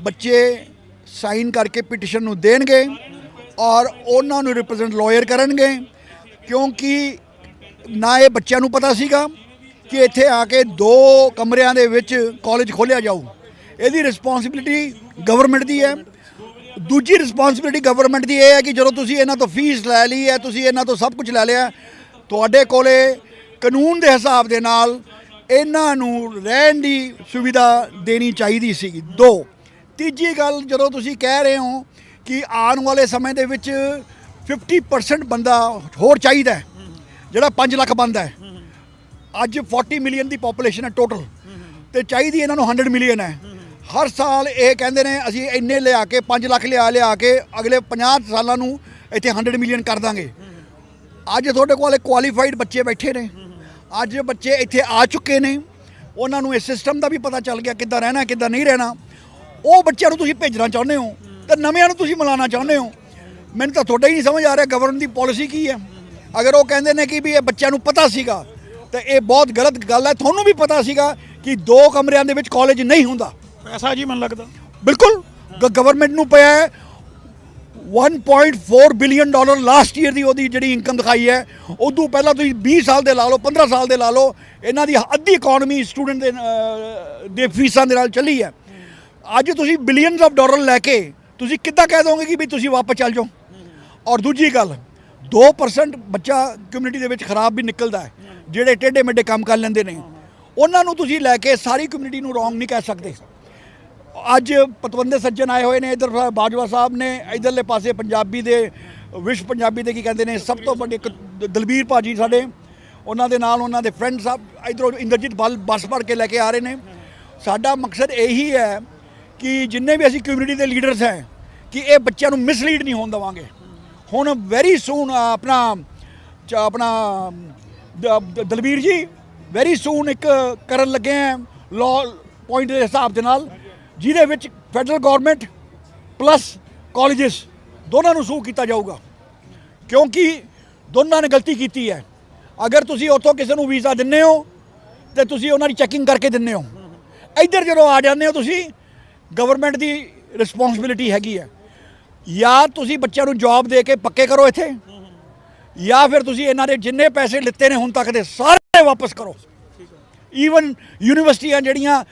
ਬੱਚੇ ਸਾਈਨ ਕਰਕੇ ਪਟੀਸ਼ਨ ਨੂੰ ਦੇਣਗੇ ਔਰ ਉਹਨਾਂ ਨੂੰ ਰਿਪਰੈਜ਼ੈਂਟ ਲਾਇਰ ਕਰਨਗੇ, ਕਿਉਂਕਿ ਨਾ ਇਹ ਬੱਚਿਆਂ ਨੂੰ ਪਤਾ ਸੀਗਾ ਕਿ ਇੱਥੇ ਆ ਕੇ ਦੋ ਕਮਰਿਆਂ ਦੇ ਵਿੱਚ ਕਾਲਜ ਖੋਲਿਆ ਜਾਊ। ਇਹਦੀ ਰਿਸਪੌਂਸਿਬਿਲਿਟੀ ਗਵਰਨਮੈਂਟ ਦੀ ਹੈ। ਦੂਜੀ ਰਿਸਪੌਂਸਿਬਿਲਿਟੀ ਗਵਰਨਮੈਂਟ ਦੀ ਇਹ ਹੈ ਕਿ ਜਦੋਂ ਤੁਸੀਂ ਇਹਨਾਂ ਤੋਂ ਫੀਸ ਲੈ ਲਈ ਹੈ, ਤੁਸੀਂ ਇਹਨਾਂ ਤੋਂ ਸਭ ਕੁਝ ਲੈ ਲਿਆ ਤੁਹਾਡੇ ਕੋਲੇ ਕਾਨੂੰਨ ਦੇ ਹਿਸਾਬ ਦੇ ਨਾਲ ਇਹਨਾਂ ਨੂੰ ਰਹਿਣ ਦੀ ਸੁਵਿਧਾ ਦੇਣੀ ਚਾਹੀਦੀ ਸੀ। ਦੋ, ਤੀਜੀ ਗੱਲ, ਜਦੋਂ ਤੁਸੀਂ ਕਹਿ ਰਹੇ ਹੋ ਕਿ ਆਉਣ ਵਾਲੇ ਸਮੇਂ ਦੇ ਵਿੱਚ 50% ਬੰਦਾ ਹੋਰ ਚਾਹੀਦਾ ਜਿਹੜਾ 5 ਲੱਖ ਬੰਦਾ ਹੈ। ਅੱਜ 40 ਮਿਲੀਅਨ ਦੀ ਪੋਪੂਲੇਸ਼ਨ ਹੈ ਟੋਟਲ ਤੇ ਚਾਹੀਦੀ ਇਹਨਾਂ ਨੂੰ 100 ਮਿਲੀਅਨ ਹੈ। ਹਰ ਸਾਲ ਇਹ ਕਹਿੰਦੇ ਨੇ, ਅਸੀਂ ਇੰਨੇ ਲਿਆ ਕੇ 5 ਲੱਖ ਲਿਆ ਲਿਆ ਕੇ ਅਗਲੇ 50 ਸਾਲਾਂ ਨੂੰ ਇੱਥੇ 100 ਮਿਲੀਅਨ ਕਰ ਦਾਂਗੇ। ਅੱਜ ਤੁਹਾਡੇ ਕੋਲ ਕੁਆਲੀਫਾਈਡ ਬੱਚੇ ਬੈਠੇ ਨੇ। ਅੱਜ ਬੱਚੇ ਇੱਥੇ ਆ ਚੁੱਕੇ ਨੇ। ਉਹਨਾਂ ਨੂੰ ਇਸ ਸਿਸਟਮ ਦਾ ਵੀ ਪਤਾ ਚੱਲ ਗਿਆ ਕਿੱਦਾਂ ਰਹਿਣਾ, ਕਿੱਦਾਂ ਨਹੀਂ ਰਹਿਣਾ। ਉਹ ਬੱਚਿਆਂ ਨੂੰ ਤੁਸੀਂ ਭੇਜਣਾ ਚਾਹੁੰਦੇ ਹੋ ਤੇ ਨਵਿਆਂ ਨੂੰ ਤੁਸੀਂ ਮਿਲਾਉਣਾ ਚਾਹੁੰਦੇ ਹੋ। ਮੈਨੂੰ ਤਾਂ ਤੁਹਾਡਾ ਹੀ ਨਹੀਂ ਸਮਝ ਆ ਰਿਹਾ ਗਵਰਨਮੈਂਟ ਦੀ ਪਾਲਿਸੀ ਕੀ ਹੈ। ਅਗਰ ਉਹ ਕਹਿੰਦੇ ਨੇ ਕਿ ਵੀ ਇਹ ਬੱਚਿਆਂ ਨੂੰ ਪਤਾ ਸੀਗਾ, ਤੇ ਇਹ ਬਹੁਤ ਗਲਤ ਗੱਲ ਹੈ। ਤੁਹਾਨੂੰ ਵੀ ਪਤਾ ਸੀਗਾ ਕਿ ਦੋ ਕਮਰਿਆਂ ਦੇ ਵਿੱਚ ਕਾਲਜ ਨਹੀਂ ਹੁੰਦਾ। ਪੈਸਾ ਜੀ ਮੈਨੂੰ ਲੱਗਦਾ। ਬਿਲਕੁਲ ਗਵਰਨਮੈਂਟ ਨੂੰ ਪਿਆ ਹੈ। 1.4 ਬਿਲੀਅਨ ਡਾਲਰ ਲਾਸਟ ਈਅਰ ਦੀ ਉਹਦੀ ਜਿਹੜੀ ਇਨਕਮ ਦਿਖਾਈ ਹੈ। ਉਦੋਂ ਪਹਿਲਾਂ ਤੁਸੀਂ 20 ਸਾਲ ਦੇ ਲਾ ਲਓ 15 ਸਾਲ ਦੇ ਲਾ ਲਓ, ਇਹਨਾਂ ਦੀ ਅੱਧੀ ਇਕਨੋਮੀ ਸਟੂਡੈਂਟ ਦੇ ਦੇ ਫੀਸਾਂ ਦੇ ਨਾਲ ਚੱਲੀ ਹੈ। ਅੱਜ ਤੁਸੀਂ ਬਿਲੀਅਨਸ ਆਫ ਡਾਲਰ ਲੈ ਕੇ ਤੁਸੀਂ ਕਿੱਦਾਂ ਕਹਿ ਦੋਗੇ ਕਿ ਵੀ ਤੁਸੀਂ ਵਾਪਸ ਚੱਲ ਜਾਓ? ਔਰ ਦੂਜੀ ਗੱਲ 2% ਬੱਚਾ ਕਮਿਊਨਿਟੀ ਦੇ ਵਿੱਚ ਖਰਾਬ ਵੀ ਨਿਕਲਦਾ ਹੈ, ਜਿਹੜੇ ਟੇਢੇ ਮੇਢੇ ਕੰਮ ਕਰ ਲੈਂਦੇ ਨੇ। ਉਹਨਾਂ ਨੂੰ ਤੁਸੀਂ ਲੈ ਕੇ ਸਾਰੀ ਕਮਿਊਨਿਟੀ ਨੂੰ ਰੋਂਗ ਨਹੀਂ ਕਹਿ ਸਕਦੇ। ਅੱਜ ਪਤਵੰਦੇ ਸੱਜਣ ਆਏ ਹੋਏ ਨੇ, ਇਧਰ ਬਾਜਵਾ ਸਾਹਿਬ ਨੇ, ਇਧਰਲੇ ਪਾਸੇ ਪੰਜਾਬੀ ਦੇ ਵਿਸ਼ ਪੰਜਾਬੀ ਦੇ ਕੀ ਕਹਿੰਦੇ ਨੇ, ਸਭ ਤੋਂ ਵੱਡੇ ਇੱਕ ਦ- ਦਲਬੀਰ ਭਾਜੀ ਸਾਡੇ, ਉਹਨਾਂ ਦੇ ਨਾਲ ਉਹਨਾਂ ਦੇ ਫਰੈਂਡ ਸਾਹਿਬ ਇਧਰੋਂ ਇੰਦਰਜੀਤ ਬਲ ਬੱਸ ਭਰ ਕੇ ਲੈ ਕੇ ਆ ਰਹੇ ਨੇ। ਸਾਡਾ ਮਕਸਦ ਇਹੀ ਹੈ ਕਿ ਜਿੰਨੇ ਵੀ ਅਸੀਂ ਕਮਿਊਨਿਟੀ ਦੇ ਲੀਡਰਸ ਹੈ, ਕਿ ਇਹ ਬੱਚਿਆਂ ਨੂੰ ਮਿਸਲੀਡ ਨਹੀਂ ਹੋਣ ਦੇਵਾਂਗੇ। ਹੁਣ ਵੈਰੀ ਸੂਨ ਆਪਣਾ ਆਪਣਾ ਦਲਬੀਰ ਜੀ ਵੈਰੀ ਸੂਨ ਇੱਕ ਕਰਨ ਲੱਗੇ ਆ ਲਾਅ ਪੁਆਇੰਟ ਦੇ ਹਿਸਾਬ ਦੇ ਨਾਲ। ਜਿਹਦੇ ਵਿੱਚ ਫੈਡਰਲ ਗਵਰਨਮੈਂਟ ਪਲੱਸ ਕਾਲਜਸ ਦੋਨਾਂ ਨੂੰ ਸੂ ਕੀਤਾ ਜਾਊਗਾ। ਕਿਉਂਕਿ ਦੋਨਾਂ ਨੇ ਗਲਤੀ ਕੀਤੀ ਹੈ। ਅਗਰ ਤੁਸੀਂ ਉੱਥੋਂ ਕਿਸੇ ਨੂੰ ਵੀਜ਼ਾ ਦਿੰਦੇ ਹੋ, ਤੇ ਤੁਸੀਂ ਉਹਨਾਂ ਦੀ ਚੈਕਿੰਗ ਕਰਕੇ ਦਿੰਦੇ ਹੋ। ਇੱਧਰ ਜਦੋਂ ਆ ਜਾਂਦੇ ਹੋ ਤੁਸੀਂ ਗਵਰਨਮੈਂਟ ਦੀ ਰਿਸਪੌਂਸਿਬਿਲਿਟੀ ਹੈਗੀ ਹੈ। ਜਾਂ ਤੁਸੀਂ ਬੱਚਿਆਂ ਨੂੰ ਜੌਬ ਦੇ ਕੇ ਪੱਕੇ ਕਰੋ ਇੱਥੇ, ਜਾਂ ਫਿਰ ਤੁਸੀਂ ਇਹਨਾਂ ਦੇ ਜਿੰਨੇ ਪੈਸੇ ਲਿੱਤੇ ਨੇ ਹੁਣ ਤੱਕ ਦੇ, ਸਾਰੇ ਵਾਪਸ ਕਰੋ। ਈਵਨ ਯੂਨੀਵਰਸਿਟੀਆਂ ਜਿਹੜੀਆਂ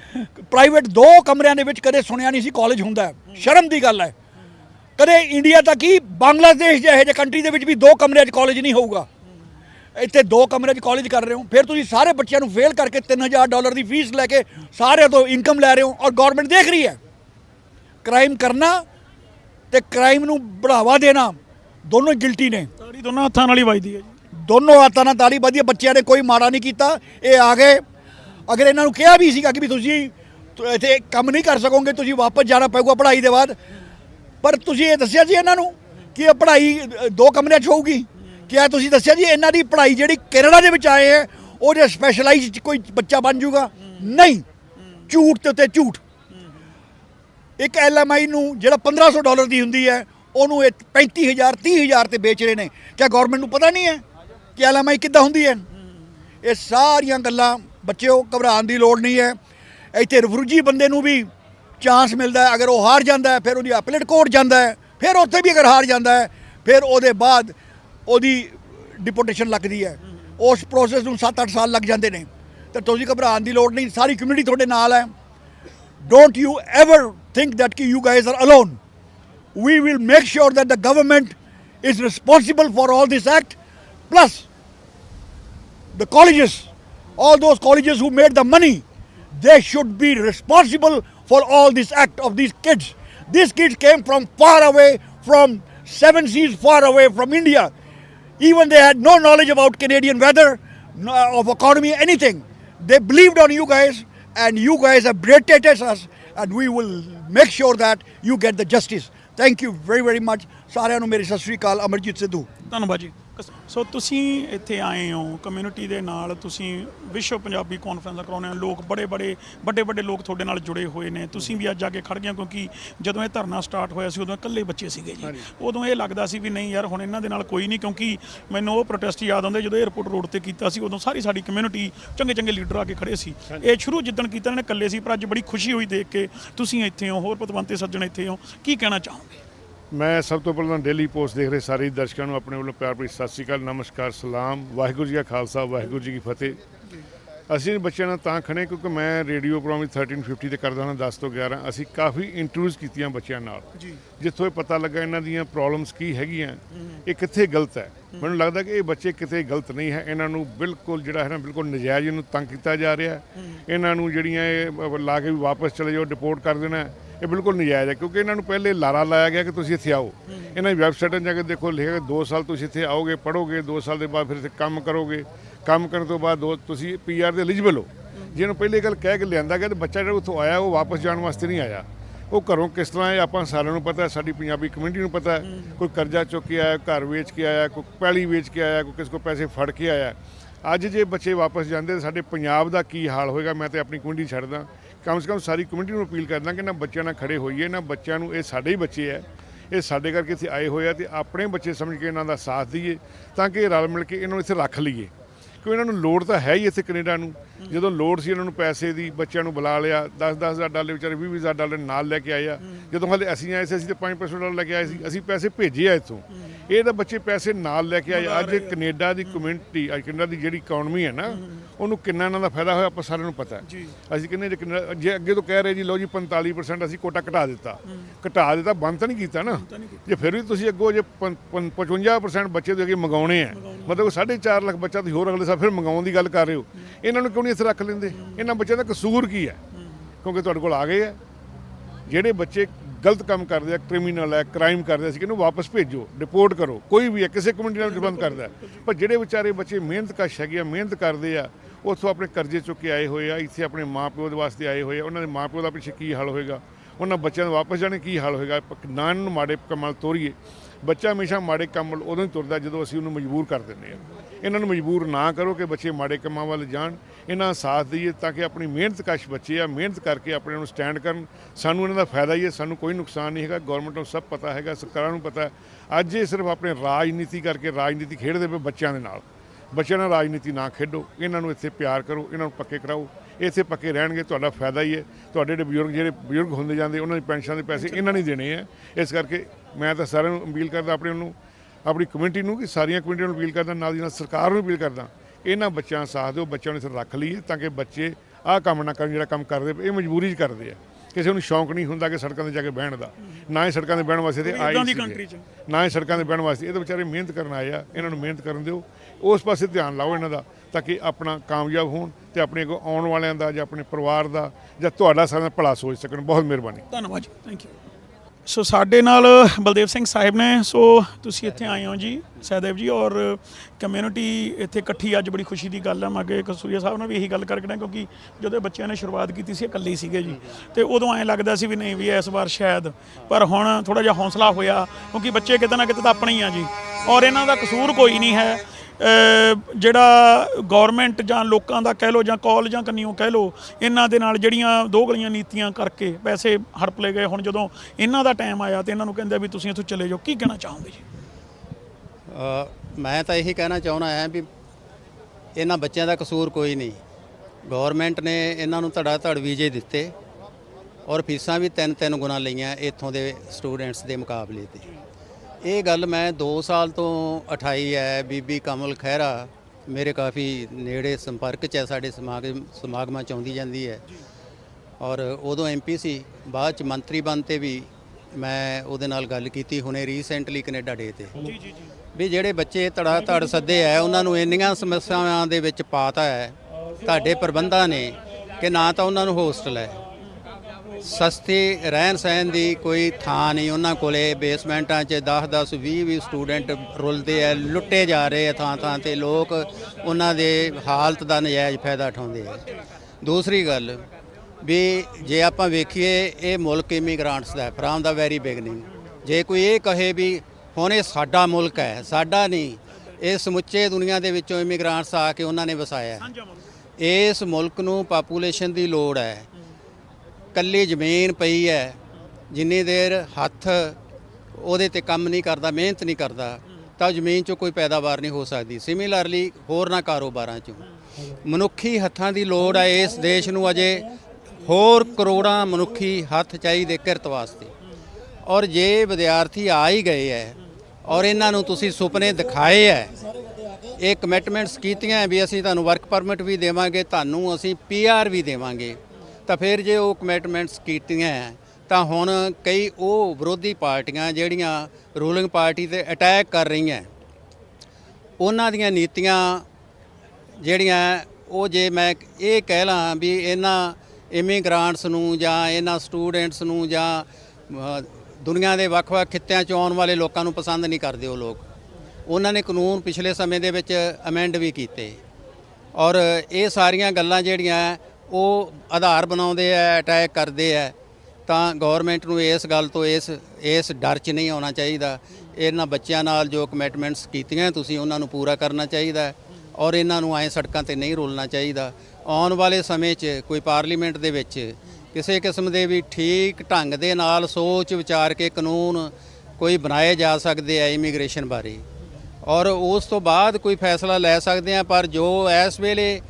ਪ੍ਰਾਈਵੇਟ ਦੋ ਕਮਰਿਆਂ ਦੇ ਵਿੱਚ ਕਦੇ ਸੁਣਿਆ ਨਹੀਂ ਸੀ ਕਾਲਜ ਹੁੰਦਾ ਹੈ। ਸ਼ਰਮ ਦੀ ਗੱਲ ਹੈ। ਕਦੇ ਇੰਡੀਆ ਤੱਕ ਹੀ ਬੰਗਲਾਦੇਸ਼ ਜਿਹੇ ਜਿਹੇ ਕੰਟਰੀ ਦੇ ਵਿੱਚ ਵੀ ਦੋ ਕਮਰਿਆਂ 'ਚ ਕਾਲਜ ਨਹੀਂ ਹੋਊਗਾ। ਇੱਥੇ ਦੋ ਕਮਰਿਆਂ 'ਚ ਕਾਲਜ ਕਰ ਰਹੇ ਹੋ। ਫਿਰ ਤੁਸੀਂ ਸਾਰੇ ਬੱਚਿਆਂ ਨੂੰ ਫੇਲ ਕਰਕੇ 3000 ਡਾਲਰ ਦੀ ਫੀਸ ਲੈ ਕੇ ਸਾਰਿਆਂ ਤੋਂ ਇਨਕਮ ਲੈ ਰਹੇ ਹੋ ਔਰ ਗਵਰਨਮੈਂਟ ਦੇਖ ਰਹੀ ਹੈ। ਕ੍ਰਾਈਮ ਕਰਨਾ ਤੇ ਕ੍ਰਾਈਮ ਨੂੰ ਬੜਾਵਾ ਦੇਣਾ ਦੋਨੋਂ ਗਿਲਟੀ ਨੇ। ਤਾੜੀ ਦੋਨਾਂ ਹੱਥਾਂ ਨਾਲ ਹੀ ਵੱਜਦੀ ਹੈ ਜੀ। ਦੋਨੋਂ ਹੱਥਾਂ ਨਾਲ ਤਾਲੀ ਵਧੀਆ ਬੱਚਿਆਂ ਨੇ ਕੋਈ ਮਾੜਾ ਨਹੀਂ ਕੀਤਾ। ਇਹ ਆ ਗਏ ਅਗਰ ਇਹਨਾਂ ਨੂੰ ਕਿਹਾ ਵੀ ਸੀਗਾ ਕਿ ਵੀ ਤੁਸੀਂ ਇੱਥੇ ਕੰਮ ਨਹੀਂ ਕਰ ਸਕੋਗੇ, ਤੁਸੀਂ ਵਾਪਸ ਜਾਣਾ ਪਊਗਾ ਪੜ੍ਹਾਈ ਦੇ ਬਾਅਦ। ਪਰ ਤੁਸੀਂ ਇਹ ਦੱਸਿਆ ਜੀ ਇਹਨਾਂ ਨੂੰ ਕਿ ਇਹ ਪੜ੍ਹਾਈ ਦੋ ਕਮਰਿਆਂ 'ਚ ਹੋਊਗੀ। ਕਿਆ ਤੁਸੀਂ ਦੱਸਿਆ ਜੀ ਇਹਨਾਂ ਦੀ ਪੜ੍ਹਾਈ ਜਿਹੜੀ ਕੈਨੇਡਾ ਦੇ ਵਿੱਚ ਆਏ ਹੈ, ਉਹ ਜੇ ਸਪੈਸ਼ਲਾਈਜ਼ ਕੋਈ ਬੱਚਾ ਬਣ ਜਾਊਗਾ। ਨਹੀਂ, ਝੂਠ ਤੇ ਉੱਤੇ ਝੂਠ। ਇੱਕ ਐਲਐਮਆਈ ਨੂੰ ਜਿਹੜਾ 1500 ਡਾਲਰ ਦੀ ਹੁੰਦੀ ਹੈ, ਉਹਨੂੰ ਇਹ 35000 30000 ਤੇ ਵੇਚ ਰਹੇ ਨੇ। ਕਿਆ ਗਵਰਨਮੈਂਟ ਨੂੰ ਪਤਾ ਨਹੀਂ ਹੈ ਕਿ ਐਲਐਮਆਈ ਕਿੱਦਾਂ ਹੁੰਦੀ ਹੈ? ਇਹ ਸਾਰੀਆਂ ਗੱਲਾਂ ਬੱਚਿਓ ਘਬਰਾਉਣ ਦੀ ਲੋੜ ਨਹੀਂ ਹੈ। ਇੱਥੇ ਰਫਰੂਜੀ ਬੰਦੇ ਨੂੰ ਵੀ ਚਾਂਸ ਮਿਲਦਾ ਹੈ। ਅਗਰ ਉਹ ਹਾਰ ਜਾਂਦਾ ਹੈ ਫਿਰ ਉਹਦੀ ਐਪਲੇਟ ਕੋਰਟ ਜਾਂਦਾ ਹੈ। ਫਿਰ ਉੱਥੇ ਵੀ ਅਗਰ ਹਾਰ ਜਾਂਦਾ ਹੈ ਫਿਰ ਉਹਦੇ ਬਾਅਦ ਉਹਦੀ ਡਿਪੋਟੇਸ਼ਨ ਲੱਗਦੀ ਹੈ। ਉਸ ਪ੍ਰੋਸੈਸ ਨੂੰ 7-8 ਸਾਲ ਲੱਗ ਜਾਂਦੇ ਨੇ। ਤੇ ਤੁਸੀਂ ਘਬਰਾਉਣ ਦੀ ਲੋੜ ਨਹੀਂ। ਸਾਰੀ ਕਮਿਊਨਿਟੀ ਤੁਹਾਡੇ ਨਾਲ ਹੈ। Don't you ever think that ਕਿ you guys are alone. We will make sure that the government is responsible for all this act. Plus, the colleges, all those colleges who made the money, they should be responsible for all this act of these kids. These kids came from far away, from seven seas far away from India. Even they had no knowledge about Canadian weather, no- of economy, anything. They believed on you guys, and you guys have braindated us, and we will make sure that you get the justice. Thank you very, very much. ਸਾਰਿਆਂ ਨੂੰ ਮੇਰੀ ਸਤਿ ਸ੍ਰੀ ਅਕਾਲ ਅਮਰਜੀਤ ਸਿੱਧੂ ਧੰਨਵਾਦ ਜੀ ਸੋ ਤੁਸੀਂ ਇੱਥੇ ਆਏ ਹੋ community ਦੇ ਨਾਲ ਤੁਸੀਂ ਵਿਸ਼ਵ ਪੰਜਾਬੀ ਕਾਨਫਰੰਸ ਕਰਾਉਂਦੇ ਹੋ ਲੋਕ ਬੜੇ ਬੜੇ ਵੱਡੇ ਵੱਡੇ ਲੋਕ ਤੁਹਾਡੇ ਨਾਲ ਜੁੜੇ ਹੋਏ ਨੇ। ਤੁਸੀਂ ਵੀ ਅੱਜ ਆ ਕੇ ਖੜ ਗਏ ਹੋ ਕਿਉਂਕਿ ਜਦੋਂ ਇਹ ਧਰਨਾ ਸਟਾਰਟ ਹੋਇਆ ਸੀ ਉਦੋਂ ਇਕੱਲੇ ਬੱਚੇ ਸੀਗੇ ਜੀ। ਉਦੋਂ ਇਹ ਲੱਗਦਾ ਸੀ ਵੀ ਨਹੀਂ ਯਾਰ ਹੁਣ ਇਹਨਾਂ ਦੇ ਨਾਲ ਕੋਈ ਨਹੀਂ ਕਿਉਂਕਿ ਮੈਨੂੰ ਉਹ ਪ੍ਰੋਟੈਸਟ ਯਾਦ ਆਉਂਦੇ ਜਦੋਂ 에어ਪੋਰਟ ਰੋਡ ਤੇ ਕੀਤਾ ਸੀ ਉਦੋਂ ਸਾਰੀ ਸਾਡੀ ਕਮਿਊਨਿਟੀ ਚੰਗੇ ਚੰਗੇ ਲੀਡਰ ਆ ਕੇ ਖੜੇ ਸੀ। ਇਹ ਸ਼ੁਰੂ ਜਿੱਦਣ ਕੀਤਾ ਇਹਨਾਂ ਨੇ ਇਕੱਲੇ ਸੀ ਪਰ ਅੱਜ ਬੜੀ ਖੁਸ਼ੀ ਹੋਈ ਦੇਖ ਕੇ ਤੁਸੀਂ ਇੱਥੇ ਹੋ ਹੋਰ ਪਤਵੰਤੇ ਸੱਜਣ ਇੱਥੇ ਹੋ। ਕੀ ਕਹਿਣਾ ਚਾਹੋਗੇ? ਮੈਂ ਸਭ ਤੋਂ ਪਹਿਲਾਂ ਡੇਲੀ ਪੋਸਟ ਦੇਖ ਰਹੇ ਸਾਰੇ ਦਰਸ਼ਕਾਂ ਨੂੰ ਆਪਣੇ ਵੱਲੋਂ ਪਿਆਰ ਭਰੀ ਸਤਿ ਸ੍ਰੀ ਅਕਾਲ ਨਮਸਕਾਰ ਸਲਾਮ। ਵਾਹਿਗੁਰੂ ਜੀ ਕਾ ਖਾਲਸਾ ਵਾਹਿਗੁਰੂ ਜੀ ਕੀ ਫਤਿਹ। ਅਸੀਂ ਬੱਚਿਆਂ ਨਾਲ ਤਾਂ ਖੜੇ ਕਿਉਂਕਿ ਮੈਂ ਰੇਡੀਓ ਪ੍ਰੋਗਰਾਮ 1350 ਤੇ ਕਰਦਾ ਹਾਂ 10 ਤੋਂ 11 ਅਸੀਂ ਕਾਫੀ ਇੰਟਰਵਿਊਜ਼ ਕੀਤੀਆਂ ਬੱਚਿਆਂ ਨਾਲ। ਜਿੱਥੋਂ ਇਹ ਪਤਾ ਲੱਗਾ ਇਹਨਾਂ ਦੀਆਂ ਪ੍ਰੋਬਲਮਸ ਕੀ ਹੈਗੀਆਂ ਇਹ ਕਿੱਥੇ ਗਲਤ ਹੈ? ਮੈਨੂੰ ਲੱਗਦਾ ਕਿ ਇਹ ਬੱਚੇ ਕਿਤੇ ਗਲਤ ਨਹੀਂ ਹੈ। ਇਹਨਾਂ ਨੂੰ ਬਿਲਕੁਲ ਜਿਹੜਾ ਹੈ ਨਾ ਬਿਲਕੁਲ ਨਜਾਇਜ਼ ਇਹਨੂੰ ਤੰਗ ਕੀਤਾ ਜਾ ਰਿਹਾ ਇਹਨਾਂ ਨੂੰ ਜਿਹੜੀਆਂ ਇਹ ਲਾ ਕੇ ਵੀ ਵਾਪਸ ਚਲੇ ਜਾਓ ਡਿਪੋਰਟ ਕਰ ਦੇਣਾ ਇਹ ਬਿਲਕੁਲ ਨਜਾਇਜ਼ ਹੈ, ਕਿਉਂਕਿ ਇਹਨਾਂ ਨੂੰ ਪਹਿਲੇ ਲਾਰਾ ਲਾਇਆ ਗਿਆ ਕਿ ਤੁਸੀਂ ਇੱਥੇ ਆਓ। ਇਹਨਾਂ ਦੀ ਵੈਬਸਾਈਟਾਂ 'ਤੇ ਜਾ ਕੇ ਦੇਖੋ, ਲਿਖਿਆ 2 ਸਾਲ ਤੁਸੀਂ ਇੱਥੇ ਆਓਗੇ ਪੜੋਗੇ 2 ਸਾਲ ਦੇ ਬਾਅਦ ਫਿਰ ਇੱਥੇ ਕੰਮ ਕਰੋਗੇ। ਕੰਮ ਕਰਨ ਤੋਂ ਬਾਅਦ ਦੋ, ਤੁਸੀਂ ਪੀਆਰ ਦੇ ਐਲੀਜੀਬਲ ਹੋ। ਜਿਹਨੂੰ ਪਹਿਲੇ ਗੱਲ ਕਹਿ ਕੇ ਲਿਆਂਦਾ ਗਿਆ ਤੇ ਬੱਚਾ ਜਿਹੜਾ ਉੱਥੋਂ ਆਇਆ, ਉਹ ਵਾਪਸ ਜਾਣ ਵਾਸਤੇ ਨਹੀਂ ਆਇਆ। ਉਹ ਘਰੋਂ ਕਿਸ ਤਰ੍ਹਾਂ ਹੈ ਆਪਾਂ ਸਾਰਿਆਂ ਨੂੰ ਪਤਾ ਹੈ, ਸਾਡੀ ਪੰਜਾਬੀ ਕਮਿਊਨਿਟੀ ਨੂੰ ਪਤਾ ਹੈ। ਕੋਈ ਕਰਜ਼ਾ ਚੁੱਕ ਕੇ ਆਇਆ, ਘਰ ਵੇਚ ਕੇ ਆਇਆ, ਕੋਈ ਪੈਲੀ ਵੇਚ ਕੇ ਆਇਆ, ਕੋਈ ਕਿਸੇ ਕੋ ਪੈਸੇ ਫੜ ਕੇ ਆਇਆ। ਅੱਜ ਜੇ ਬੱਚੇ ਵਾਪਸ ਜਾਂਦੇ ਤਾਂ ਸਾਡੇ ਪੰਜਾਬ ਦਾ ਕੀ ਹਾਲ ਹੋਏਗਾ, ਮੈਂ ਤੇ ਆਪਣੀ ਕਮਿਊਨਿਟੀ ਛੱਡਦਾ। ਕਮ ਸੇ ਕਮ ਸਾਰੀ ਕਮਿਊਨਿਟੀ ਨੂੰ ਅਪੀਲ ਕਰਦਾ ਕਿ ਨਾ ਬੱਚਿਆਂ ਨਾਲ ਖੜੇ ਹੋਈਏ, ਨਾ ਬੱਚਿਆਂ ਨੂੰ, ਇਹ ਸਾਡੇ ਹੀ ਬੱਚੇ ਹੈ ਇਹ ਸਾਡੇ ਕਰਕੇ ਇੱਥੇ ਆਏ ਹੋਏ ਆ ਤੇ ਆਪਣੇ ਬੱਚੇ ਸਮਝ ਕੇ ਇਹਨਾਂ ਦਾ ਸਾਥ ਦਈਏ ਤਾਂ ਕਿ ਰਲ ਮਿਲ ਕੇ ਇਹਨਾਂ ਨੂੰ ਇੱਥੇ ਰੱਖ ਲਈਏ। ਕਿਉਂ ਇਹਨਾਂ ਨੂੰ ਲੋੜ ਤਾਂ ਹੈ ਹੀ ਇੱਥੇ ਕੈਨੇਡਾ ਨੂੰ? ਜਦੋਂ ਲੋੜ ਸੀ ਇਹਨਾਂ ਨੂੰ ਪੈਸੇ ਦੀ ਬੱਚਿਆਂ ਨੂੰ ਬੁਲਾ ਲਿਆ 10-10 ਹਜ਼ਾਰ ਡਾਲਰ ਵਿਚਾਰੇ 20 ਹਜ਼ਾਰ ਡਾਲਰ ਨਾਲ ਲੈ ਕੇ ਆਏ ਆ। ਜਦੋਂ ਹਾਲੇ ਅਸੀਂ ਆਏ ਸੀ ਅਸੀਂ ਤੇ 5% ਡਾਲਰ ਲੈ ਕੇ ਆਏ ਸੀ ਅਸੀਂ ਪੈਸੇ ਭੇਜੇ ਆ ਇੱਥੋਂ। ਇਹ ਤਾਂ ਬੱਚੇ ਪੈਸੇ ਨਾਲ ਲੈ ਕੇ ਆਏ। ਅੱਜ ਕੈਨੇਡਾ ਦੀ ਕਮਿਊਨਿਟੀ ਅੱਜ ਕੈਨੇਡਾ ਦੀ ਜਿਹੜੀ ਇਕਨੋਮੀ ਹੈ ਨਾ ਉਹਨੂੰ ਕਿੰਨਾ ਇਹਨਾਂ ਦਾ ਫਾਇਦਾ ਹੋਇਆ ਆਪਾਂ ਸਾਰਿਆਂ ਨੂੰ ਪਤਾ ਹੈ। ਅਸੀਂ ਕਹਿੰਦੇ ਜੇ ਅੱਗੇ ਤੋਂ ਕਹਿ ਰਹੇ ਜੀ ਲਓ ਜੀ 45% ਅਸੀਂ ਕੋਟਾ ਘਟਾ ਦਿੱਤਾ। ਘਟਾ ਦਿੱਤਾ ਬੰਦ ਤਾਂ ਨਹੀਂ ਕੀਤਾ ਨਾ। ਜੇ ਫਿਰ ਵੀ ਤੁਸੀਂ ਅੱਗੋਂ ਜੇ ਪੰ- ਪੰ- 55% ਬੱਚੇ ਦੇ ਅੱਗੇ ਮੰਗਾਉਣੇ ਆ ਮਤਲਬ 4.5 ਲੱਖ ਬੱਚਾ ਤੁਸੀਂ ਹੋਰ ਅਗਲੇ ਸਾਲ ਫਿਰ ਮੰਗਾਉਣ ਦੀ ਗੱਲ ਕਰ ਰਹੇ ਹੋ। ਇਹਨਾਂ ਨੂੰ ਕਿਉਂ ਨਹੀਂ ਇੱਥੇ ਰੱਖ ਲੈਂਦੇ? ਇਹਨਾਂ ਬੱਚਿਆਂ ਦਾ ਕਸੂਰ ਕੀ ਹੈ? ਕਿਉਂਕਿ ਤੁਹਾਡੇ ਕੋਲ ਆ ਗਏ ਆ। ਜਿਹੜੇ ਬੱਚੇ ਗਲਤ ਕੰਮ ਕਰਦੇ ਆ ਕ੍ਰਿਮੀਨਲ ਹੈ ਕ੍ਰਾਈਮ ਕਰਦੇ ਸੀ ਅਸੀਂ ਕਿਹਨੂੰ ਵਾਪਸ ਭੇਜੋ? ਡਿਪੋਰਟ ਕਰੋ। ਕੋਈ ਵੀ ਹੈ, ਕਿਸੇ ਕਮਿਊਨਿਟੀ ਨਾਲ ਡਿਪੈਂਡ ਕਰਦਾ ਪਰ ਜਿਹੜੇ ਵਿਚਾਰੇ ਬੱਚੇ ਮਿਹਨਤ ਕਸ਼ ਹੈਗੇ ਆ, ਮਿਹਨਤ ਕਰਦੇ ਆ, ਉੱਥੋਂ ਆਪਣੇ ਕਰਜ਼ੇ ਚੁੱਕ ਕੇ ਆਏ ਹੋਏ ਆ, ਇੱਥੇ ਆਪਣੇ ਮਾਪਿਓ ਦੇ ਵਾਸਤੇ ਆਏ ਹੋਏ ਆ, ਉਹਨਾਂ ਦੇ ਮਾਪਿਓ ਦਾ ਪਿੱਛੇ ਕੀ ਹਾਲ ਹੋਏਗਾ? ਉਹਨਾਂ ਬੱਚਿਆਂ ਦਾ ਵਾਪਸ ਜਾਣੇ ਕੀ ਹਾਲ ਹੋਏਗਾ? ਪ- ਨਾ ਨੂੰ ਮਾੜੇ ਕੰਮਾਂ ਤੋਰੀਏ। ਬੱਚਾ ਹਮੇਸ਼ਾ ਮਾੜੇ ਕੰਮ ਵੱਲ ਉਦੋਂ ਹੀ ਤੁਰਦਾ ਜਦੋਂ ਅਸੀਂ ਉਹਨੂੰ ਮਜਬੂਰ ਕਰ ਦਿੰਦੇ ਆ। ਇਹਨਾਂ ਨੂੰ ਮਜਬੂਰ ਨਾ ਕਰੋ ਕਿ ਬੱਚੇ ਮਾੜੇ ਕੰਮਾਂ ਵੱਲ ਜਾਣ। ਇਹਨਾਂ ਦਾ ਸਾਥ ਦਈਏ ਤਾਂ ਕਿ ਆਪਣੀ ਮਿਹਨਤ ਕਸ਼ ਬੱਚੇ ਆ, ਮਿਹਨਤ ਕਰਕੇ ਆਪਣੇ ਨੂੰ ਸਟੈਂਡ ਕਰਨ। ਸਾਨੂੰ ਇਹਨਾਂ ਦਾ ਫਾਇਦਾ ਹੀ ਹੈ, ਸਾਨੂੰ ਕੋਈ ਨੁਕਸਾਨ ਨਹੀਂ ਹੈਗਾ। ਗਵਰਨਮੈਂਟ ਨੂੰ ਸਭ ਪਤਾ ਹੈਗਾ, ਸਰਕਾਰਾਂ ਨੂੰ ਪਤਾ। ਅੱਜ ਇਹ ਸਿਰਫ ਆਪਣੇ ਰਾਜਨੀਤੀ ਕਰਕੇ ਰਾਜਨੀਤੀ ਖੇਡਦੇ ਪਏ ਬੱਚਿਆਂ ਦੇ ਨਾਲ। ਬੱਚਿਆਂ ਨਾਲ ਰਾਜਨੀਤੀ ਨਾ ਖੇਡੋ। ਇਹਨਾਂ ਨੂੰ ਇੱਥੇ ਪਿਆਰ ਕਰੋ, ਇਹਨਾਂ ਨੂੰ ਪੱਕੇ ਕਰਾਓ। ਇੱਥੇ ਪੱਕੇ ਰਹਿਣਗੇ, ਤੁਹਾਡਾ ਫਾਇਦਾ ਹੀ ਹੈ। ਤੁਹਾਡੇ ਜਿਹੜੇ ਬਜ਼ੁਰਗ ਜਿਹੜੇ ਬਜ਼ੁਰਗ ਹੁੰਦੇ ਜਾਂਦੇ, ਉਹਨਾਂ ਦੀ ਪੈਨਸ਼ਨ ਦੇ ਪੈਸੇ ਇਹਨਾਂ ਨੇ ਦੇਣੇ ਆ। ਇਸ ਕਰਕੇ ਮੈਂ ਤਾਂ ਸਾਰਿਆਂ ਨੂੰ ਅਪੀਲ ਕਰਦਾ ਆਪਣੇ ਨੂੰ ਆਪਣੀ ਕਮਿਊਨਿਟੀ ਨੂੰ ਕਿ ਸਾਰੀਆਂ ਕਮਿਊਨਿਟੀਆਂ ਨੂੰ ਅਪੀਲ ਕਰਦਾ ਨਾਲ ਦੀ ਨਾਲ ਸਰਕਾਰ ਨੂੰ ਅਪੀਲ ਕਰਦਾ ਇਹਨਾਂ ਬੱਚਿਆਂ ਦਾ ਸਾਥ ਦਿਓ ਬੱਚਿਆਂ ਨੂੰ ਇੱਥੇ ਰੱਖ ਲਈਏ ਤਾਂ ਕਿ ਬੱਚੇ ਆਹ ਕੰਮ ਨਾ ਕਰਨ ਜਿਹੜਾ ਕੰਮ ਕਰਦੇ ਇਹ ਮਜਬੂਰੀ 'ਚ ਕਰਦੇ ਆ। ਕਿਸੇ ਨੂੰ ਸ਼ੌਂਕ ਨਹੀਂ ਹੁੰਦਾ ਕਿ ਸੜਕਾਂ ਤੇ ਜਾ ਕੇ ਬਹਿਣ ਦਾ ਨਾ ਹੀ ਸੜਕਾਂ ਤੇ ਬਹਿਣ ਵਾਸਤੇ ਤੇ ਆਏ ਦੀ 'ਚ। ਨਾ ਹੀ ਸੜਕਾਂ ਤੇ ਬਹਿਣ ਵਾਸਤੇ ਇਹ ਤਾਂ ਵਿਚਾਰੇ ਮਿਹਨਤ ਕਰਨ ਆਏ ਆ ਇਹਨਾਂ ਨੂੰ ਮਿਹਨਤ ਕਰਨ ਦਿਓ। ਉਸ ਪਾਸੇ ਧਿਆਨ ਲਾਓ ਇਹਨਾਂ ਦਾ ਤਾਂ ਕਿ ਆਪਣਾ ਕਾਮਯਾਬ ਹੋਣ ਤੇ ਆਪਣੇ ਅੱਗੋਂ ਆਉਣ ਵਾਲਿਆਂ ਦਾ ਜਾਂ ਆਪਣੇ ਪਰਿਵਾਰ ਦਾ ਜਾਂ ਤੁਹਾਡਾ ਸਾਰਿਆਂ ਦਾ ਭਲਾ ਸੋਚ ਸਕਣ। ਬਹੁਤ ਮਿਹਰਬਾਨੀ। ਧੰਨਵਾਦ ਥੈਂਕ ਯੂ ਸੋ ਸਾਡੇ ਨਾਲ ਬਲਦੇਵ ਸਿੰਘ ਸਾਹਿਬ ਨੇ ਸੋ ਤੁਸੀਂ ਇੱਥੇ ਆਏ ਹੋ ਜੀ, ਸਹਿਦੇਵ ਜੀ, ਔਰ ਕਮਿਊਨਿਟੀ ਇੱਥੇ ਇਕੱਠੀ ਅੱਜ ਬੜੀ ਖੁਸ਼ੀ ਦੀ ਗੱਲ ਹੈ ਮੈਂ ਅੱਗੇ ਕਸੂਰੀਆ ਸਾਹਿਬ ਨਾਲ ਵੀ ਇਹੀ ਗੱਲ ਕਰਕੇ ਕਿਉਂਕਿ ਜਦੋਂ ਬੱਚਿਆਂ ਨੇ ਸ਼ੁਰੂਆਤ ਕੀਤੀ ਸੀ, ਇਹ ਇਕੱਲੇ ਸੀਗੇ ਜੀ। ਤੇ ਉਦੋਂ ਐਂ ਲੱਗਦਾ ਸੀ ਵੀ ਨਹੀਂ ਵੀ ਇਸ ਵਾਰ ਸ਼ਾਇਦ, ਪਰ ਹੁਣ ਥੋੜਾ ਜਿਹਾ ਹੌਸਲਾ ਹੋਇਆ, ਕਿਉਂਕਿ ਬੱਚੇ ਕਿਤੇ ਨਾ ਕਿਤੇ ਤਾਂ ਆਪਣੇ ਹੀ ਆ ਜੀ। ਔਰ ਇਹਨਾਂ ਦਾ ਕਸੂਰ ਕੋਈ ਨਹੀਂ ਹੈ। ਜਿਹੜਾ ਗਵਰਨਮੈਂਟ ਜਾਂ ਲੋਕਾਂ ਦਾ ਕਹਿ ਲੋ ਜਾਂ ਕਾਲਜਾਂ ਕੰਨਿਓ ਕਹਿ ਲੋ ਇਹਨਾਂ ਦੇ ਨਾਲ ਜਿਹੜੀਆਂ ਦੋ ਗਲੀਆਂ ਨੀਤੀਆਂ ਕਰਕੇ ਪੈਸੇ ਹੜਪਲੇ ਗਏ। ਹੁਣ ਜਦੋਂ ਇਹਨਾਂ ਦਾ ਟਾਈਮ ਆਇਆ ਤੇ ਇਹਨਾਂ ਨੂੰ ਕਹਿੰਦੇ ਵੀ ਤੁਸੀਂ ਇੱਥੋਂ ਚਲੇ ਜਾਓ, ਕੀ ਕਹਿਣਾ ਚਾਹੋਗੇ ਜੀ? ਮੈਂ ਤਾਂ ਇਹੀ ਕਹਿਣਾ ਚਾਹੁੰਦਾ ਹਾਂ ਵੀ ਇਹਨਾਂ ਬੱਚਿਆਂ ਦਾ ਕਸੂਰ ਕੋਈ ਨਹੀਂ। ਗਵਰਨਮੈਂਟ ਨੇ ਇਹਨਾਂ ਨੂੰ ਧੜਾ ਧੜ ਵੀਜ਼ੇ ਦਿੱਤੇ ਔਰ ਫੀਸਾਂ ਵੀ ਤਿੰਨ ਤਿੰਨ ਗੁਣਾ ਲਈਆਂ ਇੱਥੋਂ ਦੇ ਸਟੂਡੈਂਟਸ ਦੇ ਮੁਕਾਬਲੇ ਤੇ। ਇਹ ਗੱਲ ਮੈਂ 2 ਸਾਲ ਤੋਂ ਉਠਾਈ ਹੈ ਬੀਬੀ ਕਮਲ ਖਹਿਰਾ। ਮੇਰੇ ਕਾਫੀ ਨੇੜੇ ਸੰਪਰਕ 'ਚ ਹੈ ਸਾਡੇ ਸਮਾਗਮ ਸਮਾਗਮਾਂ 'ਚ ਆਉਂਦੀ ਜਾਂਦੀ ਹੈ। ਔਰ ਉਦੋਂ ਐਮਪੀ ਸੀ ਬਾਅਦ ਚ ਮੰਤਰੀ ਬਣ ਤੇ ਵੀ ਮੈਂ ਉਹਦੇ ਨਾਲ ਗੱਲ ਕੀਤੀ ਹੁਣੇ ਰੀਸੈਂਟਲੀ ਕੈਨੇਡਾ ਡੇ ਤੇ। ਜੀ ਜੀ ਜੀ। ਵੀ ਜਿਹੜੇ ਬੱਚੇ ਧੜਾ ਧੜ ਸੱਦੇ ਆ ਉਹਨਾਂ ਨੂੰ ਇੰਨੀਆਂ ਸਮੱਸਿਆਵਾਂ ਦੇ ਵਿੱਚ ਪਾਤਾ ਹੈ ਤੁਹਾਡੇ ਪ੍ਰਬੰਧਾਂ ਨੇ ਕਿ ਨਾ ਤਾਂ ਉਹਨਾਂ ਨੂੰ ਹੋਸਟਲ ਹੈ ਸਸਤੀ ਰਹਿਣ ਸਹਿਣ ਦੀ ਕੋਈ ਥਾਂ ਨਹੀਂ। ਉਹਨਾਂ ਕੋਲੇ ਬੇਸਮੈਂਟਾਂ 'ਚ 10 10 20 20 ਸਟੂਡੈਂਟ ਰੁਲਦੇ ਆ, ਲੁੱਟੇ ਜਾ ਰਹੇ ਆ ਥਾਂ ਥਾਂ ਤੇ। ਲੋਕ ਉਹਨਾਂ ਦੇ ਹਾਲਤ ਦਾ ਨਜਾਇਜ਼ ਫਾਇਦਾ ਉਠਾਉਂਦੇ ਆ। ਦੂਸਰੀ ਗੱਲ ਵੀ ਜੇ ਆਪਾਂ ਵੇਖੀਏ, ਇਹ ਮੁਲਕ ਇਮੀਗ੍ਰਾਂਟਸ ਦਾ ਫਰਾਮ ਦਾ ਵੈਰੀ ਬਿਗਨਿੰਗ ਜੇ ਕੋਈ ਇਹ ਕਹੇ ਵੀ ਹੁਣ ਇਹ ਸਾਡਾ ਮੁਲਕ ਹੈ, ਸਾਡਾ ਨਹੀਂ ਇਹ ਸਮੁੱਚੇ ਦੁਨੀਆ ਦੇ ਵਿੱਚੋਂ ਇਮੀਗ੍ਰਾਂਟਸ ਆ ਕੇ ਉਹਨਾਂ ਨੇ ਵਸਾਇਆ। ਇਸ ਮੁਲਕ ਨੂੰ ਪਾਪੂਲੇਸ਼ਨ ਦੀ ਲੋੜ ਹੈ। ਕੱਲੀ ਜ਼ਮੀਨ ਪਈ ਹੈ, ਜਿੰਨੀ ਦੇਰ ਹੱਥ ਉਹਦੇ ਤੇ ਕੰਮ ਨਹੀਂ ਕਰਦਾ, ਮਿਹਨਤ ਨਹੀਂ ਕਰਦਾ, ਤਾਂ ਜ਼ਮੀਨ 'ਚੋਂ ਕੋਈ ਪੈਦਾਵਾਰ ਨਹੀਂ ਹੋ ਸਕਦੀ। ਸਿਮਿਲਰਲੀ ਹੋਰਨਾਂ ਕਾਰੋਬਾਰਾਂ 'ਚੋਂ। ਮਨੁੱਖੀ ਹੱਥਾਂ ਦੀ ਲੋੜ ਹੈ ਇਸ ਦੇਸ਼ ਨੂੰ ਅਜੇ ਹੋਰ ਕਰੋੜਾਂ ਮਨੁੱਖੀ ਹੱਥ ਚਾਹੀਦੇ ਕਿਰਤ ਵਾਸਤੇ। ਔਰ ਜੇ ਵਿਦਿਆਰਥੀ ਆ ਹੀ ਗਏ ਹੈ, ਔਰ ਇਹਨਾਂ ਨੂੰ ਤੁਸੀਂ ਸੁਪਨੇ ਦਿਖਾਏ ਹੈ, ਇਹ ਕਮਿਟਮੈਂਟਸ ਕੀਤੀਆਂ ਵੀ ਅਸੀਂ ਤੁਹਾਨੂੰ ਵਰਕ ਪਰਮਿਟ ਵੀ ਦੇਵਾਂਗੇ, ਤੁਹਾਨੂੰ ਅਸੀਂ ਪੀਆਰ ਵੀ ਦੇਵਾਂਗੇ। ਤਾਂ ਫਿਰ ਜੇ ਉਹ ਕਮਿਟਮੈਂਟਸ ਕੀਤੀਆਂ ਤਾਂ ਹੁਣ ਕਈ ਉਹ ਵਿਰੋਧੀ ਪਾਰਟੀਆਂ ਜਿਹੜੀਆਂ ਰੂਲਿੰਗ ਪਾਰਟੀ ਤੇ ਅਟੈਕ ਕਰ ਰਹੀਆਂ ਉਹਨਾਂ ਦੀਆਂ ਨੀਤੀਆਂ ਜਿਹੜੀਆਂ ਉਹ ਜੇ ਮੈਂ ਇਹ ਕਹਿ ਲਾਂ ਵੀ ਇਹਨਾਂ ਇਮੀਗ੍ਰਾਂਟਸ ਨੂੰ ਜਾਂ ਇਹਨਾਂ ਸਟੂਡੈਂਟਸ ਨੂੰ ਜਾਂ ਦੁਨੀਆ ਦੇ ਵੱਖ-ਵੱਖ ਖਿੱਤਿਆਂ 'ਚੋਂ ਆਉਣ ਵਾਲੇ ਲੋਕਾਂ ਨੂੰ ਪਸੰਦ ਨਹੀਂ ਕਰਦੇ ਉਹ ਲੋਕ। ਉਹਨਾਂ ਨੇ ਕਾਨੂੰਨ ਪਿਛਲੇ ਸਮੇਂ ਦੇ ਵਿੱਚ ਅਮੈਂਡ ਵੀ ਕੀਤੇ। ਔਰ ਇਹ ਸਾਰੀਆਂ ਗੱਲਾਂ ਜਿਹੜੀਆਂ ਉਹ ਆਧਾਰ ਬਣਾਉਂਦੇ ਆ ਅਟੈਕ ਕਰਦੇ ਆ, ਤਾਂ ਗਵਰਨਮੈਂਟ ਨੂੰ ਇਸ ਗੱਲ ਤੋਂ ਇਸ ਇਸ ਡਰ 'ਚ ਨਹੀਂ ਆਉਣਾ ਚਾਹੀਦਾ। ਇਹਨਾਂ ਬੱਚਿਆਂ ਨਾਲ ਜੋ ਕਮਿਟਮੈਂਟਸ ਕੀਤੀਆਂ ਤੁਸੀਂ ਉਹਨਾਂ ਨੂੰ ਪੂਰਾ ਕਰਨਾ ਚਾਹੀਦਾ ਔਰ ਇਹਨਾਂ ਨੂੰ ਐਂ ਸੜਕਾਂ ਤੇ ਨਹੀਂ ਰੋਲਣਾ ਚਾਹੀਦਾ। ਆਉਣ ਵਾਲੇ ਸਮੇਂ 'ਚ ਕੋਈ ਪਾਰਲੀਮੈਂਟ ਦੇ ਵਿੱਚ ਕਿਸੇ ਕਿਸਮ ਦੇ ਵੀ ਠੀਕ ਢੰਗ ਦੇ ਨਾਲ ਸੋਚ ਵਿਚਾਰ ਕੇ ਕਾਨੂੰਨ ਕੋਈ ਬਣਾਏ ਜਾ ਸਕਦੇ ਆ ਇਮੀਗ੍ਰੇਸ਼ਨ ਬਾਰੇ। ਔਰ ਉਸ ਤੋਂ ਬਾਅਦ ਕੋਈ ਫੈਸਲਾ ਲੈ ਸਕਦੇ ਆ, ਪਰ ਜੋ ਇਸ ਵੇਲੇ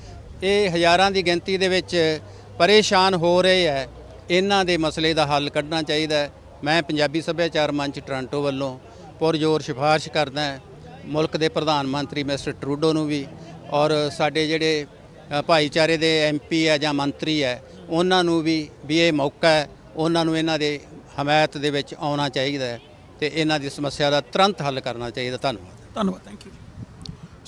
ਇਹ ਹਜ਼ਾਰਾਂ ਦੀ ਗਿਣਤੀ ਦੇ ਵਿੱਚ ਪਰੇਸ਼ਾਨ ਹੋ ਰਹੇ ਹੈ। ਇਹਨਾਂ ਦੇ ਮਸਲੇ ਦਾ ਹੱਲ ਕੱਢਣਾ ਚਾਹੀਦਾ ਹੈ। ਮੈਂ ਪੰਜਾਬੀ ਸੱਭਿਆਚਾਰ ਮੰਚ ਟੋਰਾਂਟੋ ਵੱਲੋਂ ਪੁਰਜੋਰ ਸਿਫਾਰਿਸ਼ ਕਰਦਾ ਮੁਲਕ ਦੇ ਪ੍ਰਧਾਨ ਮੰਤਰੀ ਮਿਸਟਰ ਟਰੂਡੋ ਨੂੰ ਵੀ ਔਰ ਸਾਡੇ ਜਿਹੜੇ ਭਾਈਚਾਰੇ ਦੇ ਐਮਪੀ ਹੈ ਜਾਂ ਮੰਤਰੀ ਹੈ, ਉਹਨਾਂ ਨੂੰ ਵੀ ਵੀ ਇਹ ਮੌਕਾ ਹੈ, ਉਹਨਾਂ ਨੂੰ ਇਹਨਾਂ ਦੇ ਹਮਾਇਤ ਦੇ ਵਿੱਚ ਆਉਣਾ ਚਾਹੀਦਾ ਹੈ ਤੇ ਇਹਨਾਂ ਦੀ ਸਮੱਸਿਆ ਦਾ ਤੁਰੰਤ ਹੱਲ ਕਰਨਾ ਚਾਹੀਦਾ। ਧੰਨਵਾਦ। ਧੰਨਵਾਦ ਥੈਂਕ ਯੂ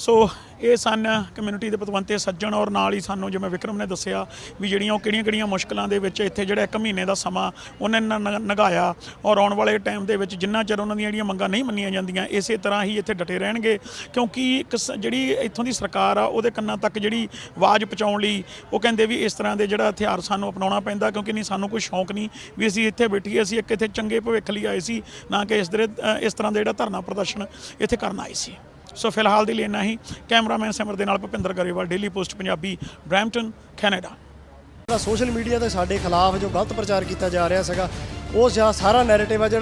ਸੋ ਇਹ ਸਨ ਕਮਿਊਨਿਟੀ ਦੇ ਪਤਵੰਤੇ ਸੱਜਣ ਔਰ ਨਾਲ ਹੀ ਸਾਨੂੰ ਜਿਵੇਂ ਵਿਕਰਮ ਨੇ ਦੱਸਿਆ ਵੀ ਜਿਹੜੀਆਂ ਉਹ ਕਿਹੜੀਆਂ-ਕਿਹੜੀਆਂ ਮੁਸ਼ਕਲਾਂ ਦੇ ਵਿੱਚ ਇੱਥੇ ਜਿਹੜਾ ਇੱਕ ਮਹੀਨੇ ਦਾ ਸਮਾਂ ਉਹਨਾਂ ਨੇ, ਨ- ਨਗਾਇਆ ਔਰ ਆਉਣ ਵਾਲੇ ਟਾਈਮ ਦੇ ਵਿੱਚ ਜਿੰਨਾ ਚਿਰ ਉਹਨਾਂ ਦੀਆਂ ਜਿਹੜੀਆਂ ਮੰਗਾਂ ਨਹੀਂ ਮੰਨੀਆਂ ਜਾਂਦੀਆਂ, ਇਸੇ ਤਰ੍ਹਾਂ ਹੀ ਇੱਥੇ ਡਟੇ ਰਹਿਣਗੇ। ਕਿਉਂਕਿ ਕਿਸ- ਜਿਹੜੀ ਇੱਥੋਂ ਦੀ ਸਰਕਾਰ ਆ, ਉਹਦੇ ਕੰਨਾਂ ਤੱਕ ਜਿਹੜੀ ਆਵਾਜ਼ ਪਹੁੰਚਾਉਣ ਲਈ ਉਹ ਕਹਿੰਦੇ ਵੀ ਇਸ ਤਰ੍ਹਾਂ ਦੇ ਜਿਹੜਾ ਹਥਿਆਰ ਸਾਨੂੰ ਅਪਣਾਉਣਾ ਪੈਂਦਾ ਕਿਉਂਕਿ ਨਹੀਂ, ਸਾਨੂੰ ਕੋਈ ਸ਼ੌਂਕ ਨਹੀਂ ਵੀ ਅਸੀਂ ਇੱਥੇ ਬੈਠੀਏ, ਅਸੀਂ ਇੱਕ ਇੱਥੇ ਚੰਗੇ ਭਵਿੱਖ ਲਈ ਆਏ ਸੀ, ਨਾ ਕਿ ਇਸ ਦੇ, ਇਸ ਤਰ੍ਹਾਂ ਦਾ ਜਿਹੜਾ ਧਰਨਾ ਪ੍ਰਦਰਸ਼ਨ ਇੱਥੇ ਕਰਨ ਆਏ ਸੀ। ਸੋ ਫਿਲਹਾਲ ਦੇ ਲਈ ਇੰਨਾ ਹੀ। ਕੈਮਰਾਮੈਨ ਸਿਮਰ ਦੇ ਨਾਲ Bhupinder Grewal daily post Punjabi Brampton Canada ਜਿਹੜਾ ਸੋਸ਼ਲ ਮੀਡੀਆ ਤੇ ਸਾਡੇ ਖਿਲਾਫ ਜੋ ਗਲਤ ਪ੍ਰਚਾਰ ਕੀਤਾ ਜਾ ਰਿਹਾ ਸੀਗਾ, ਉਹ ਸਾਰਾ ਨੈਰੇਟਿਵ ਆ ਜਿਹੜਾ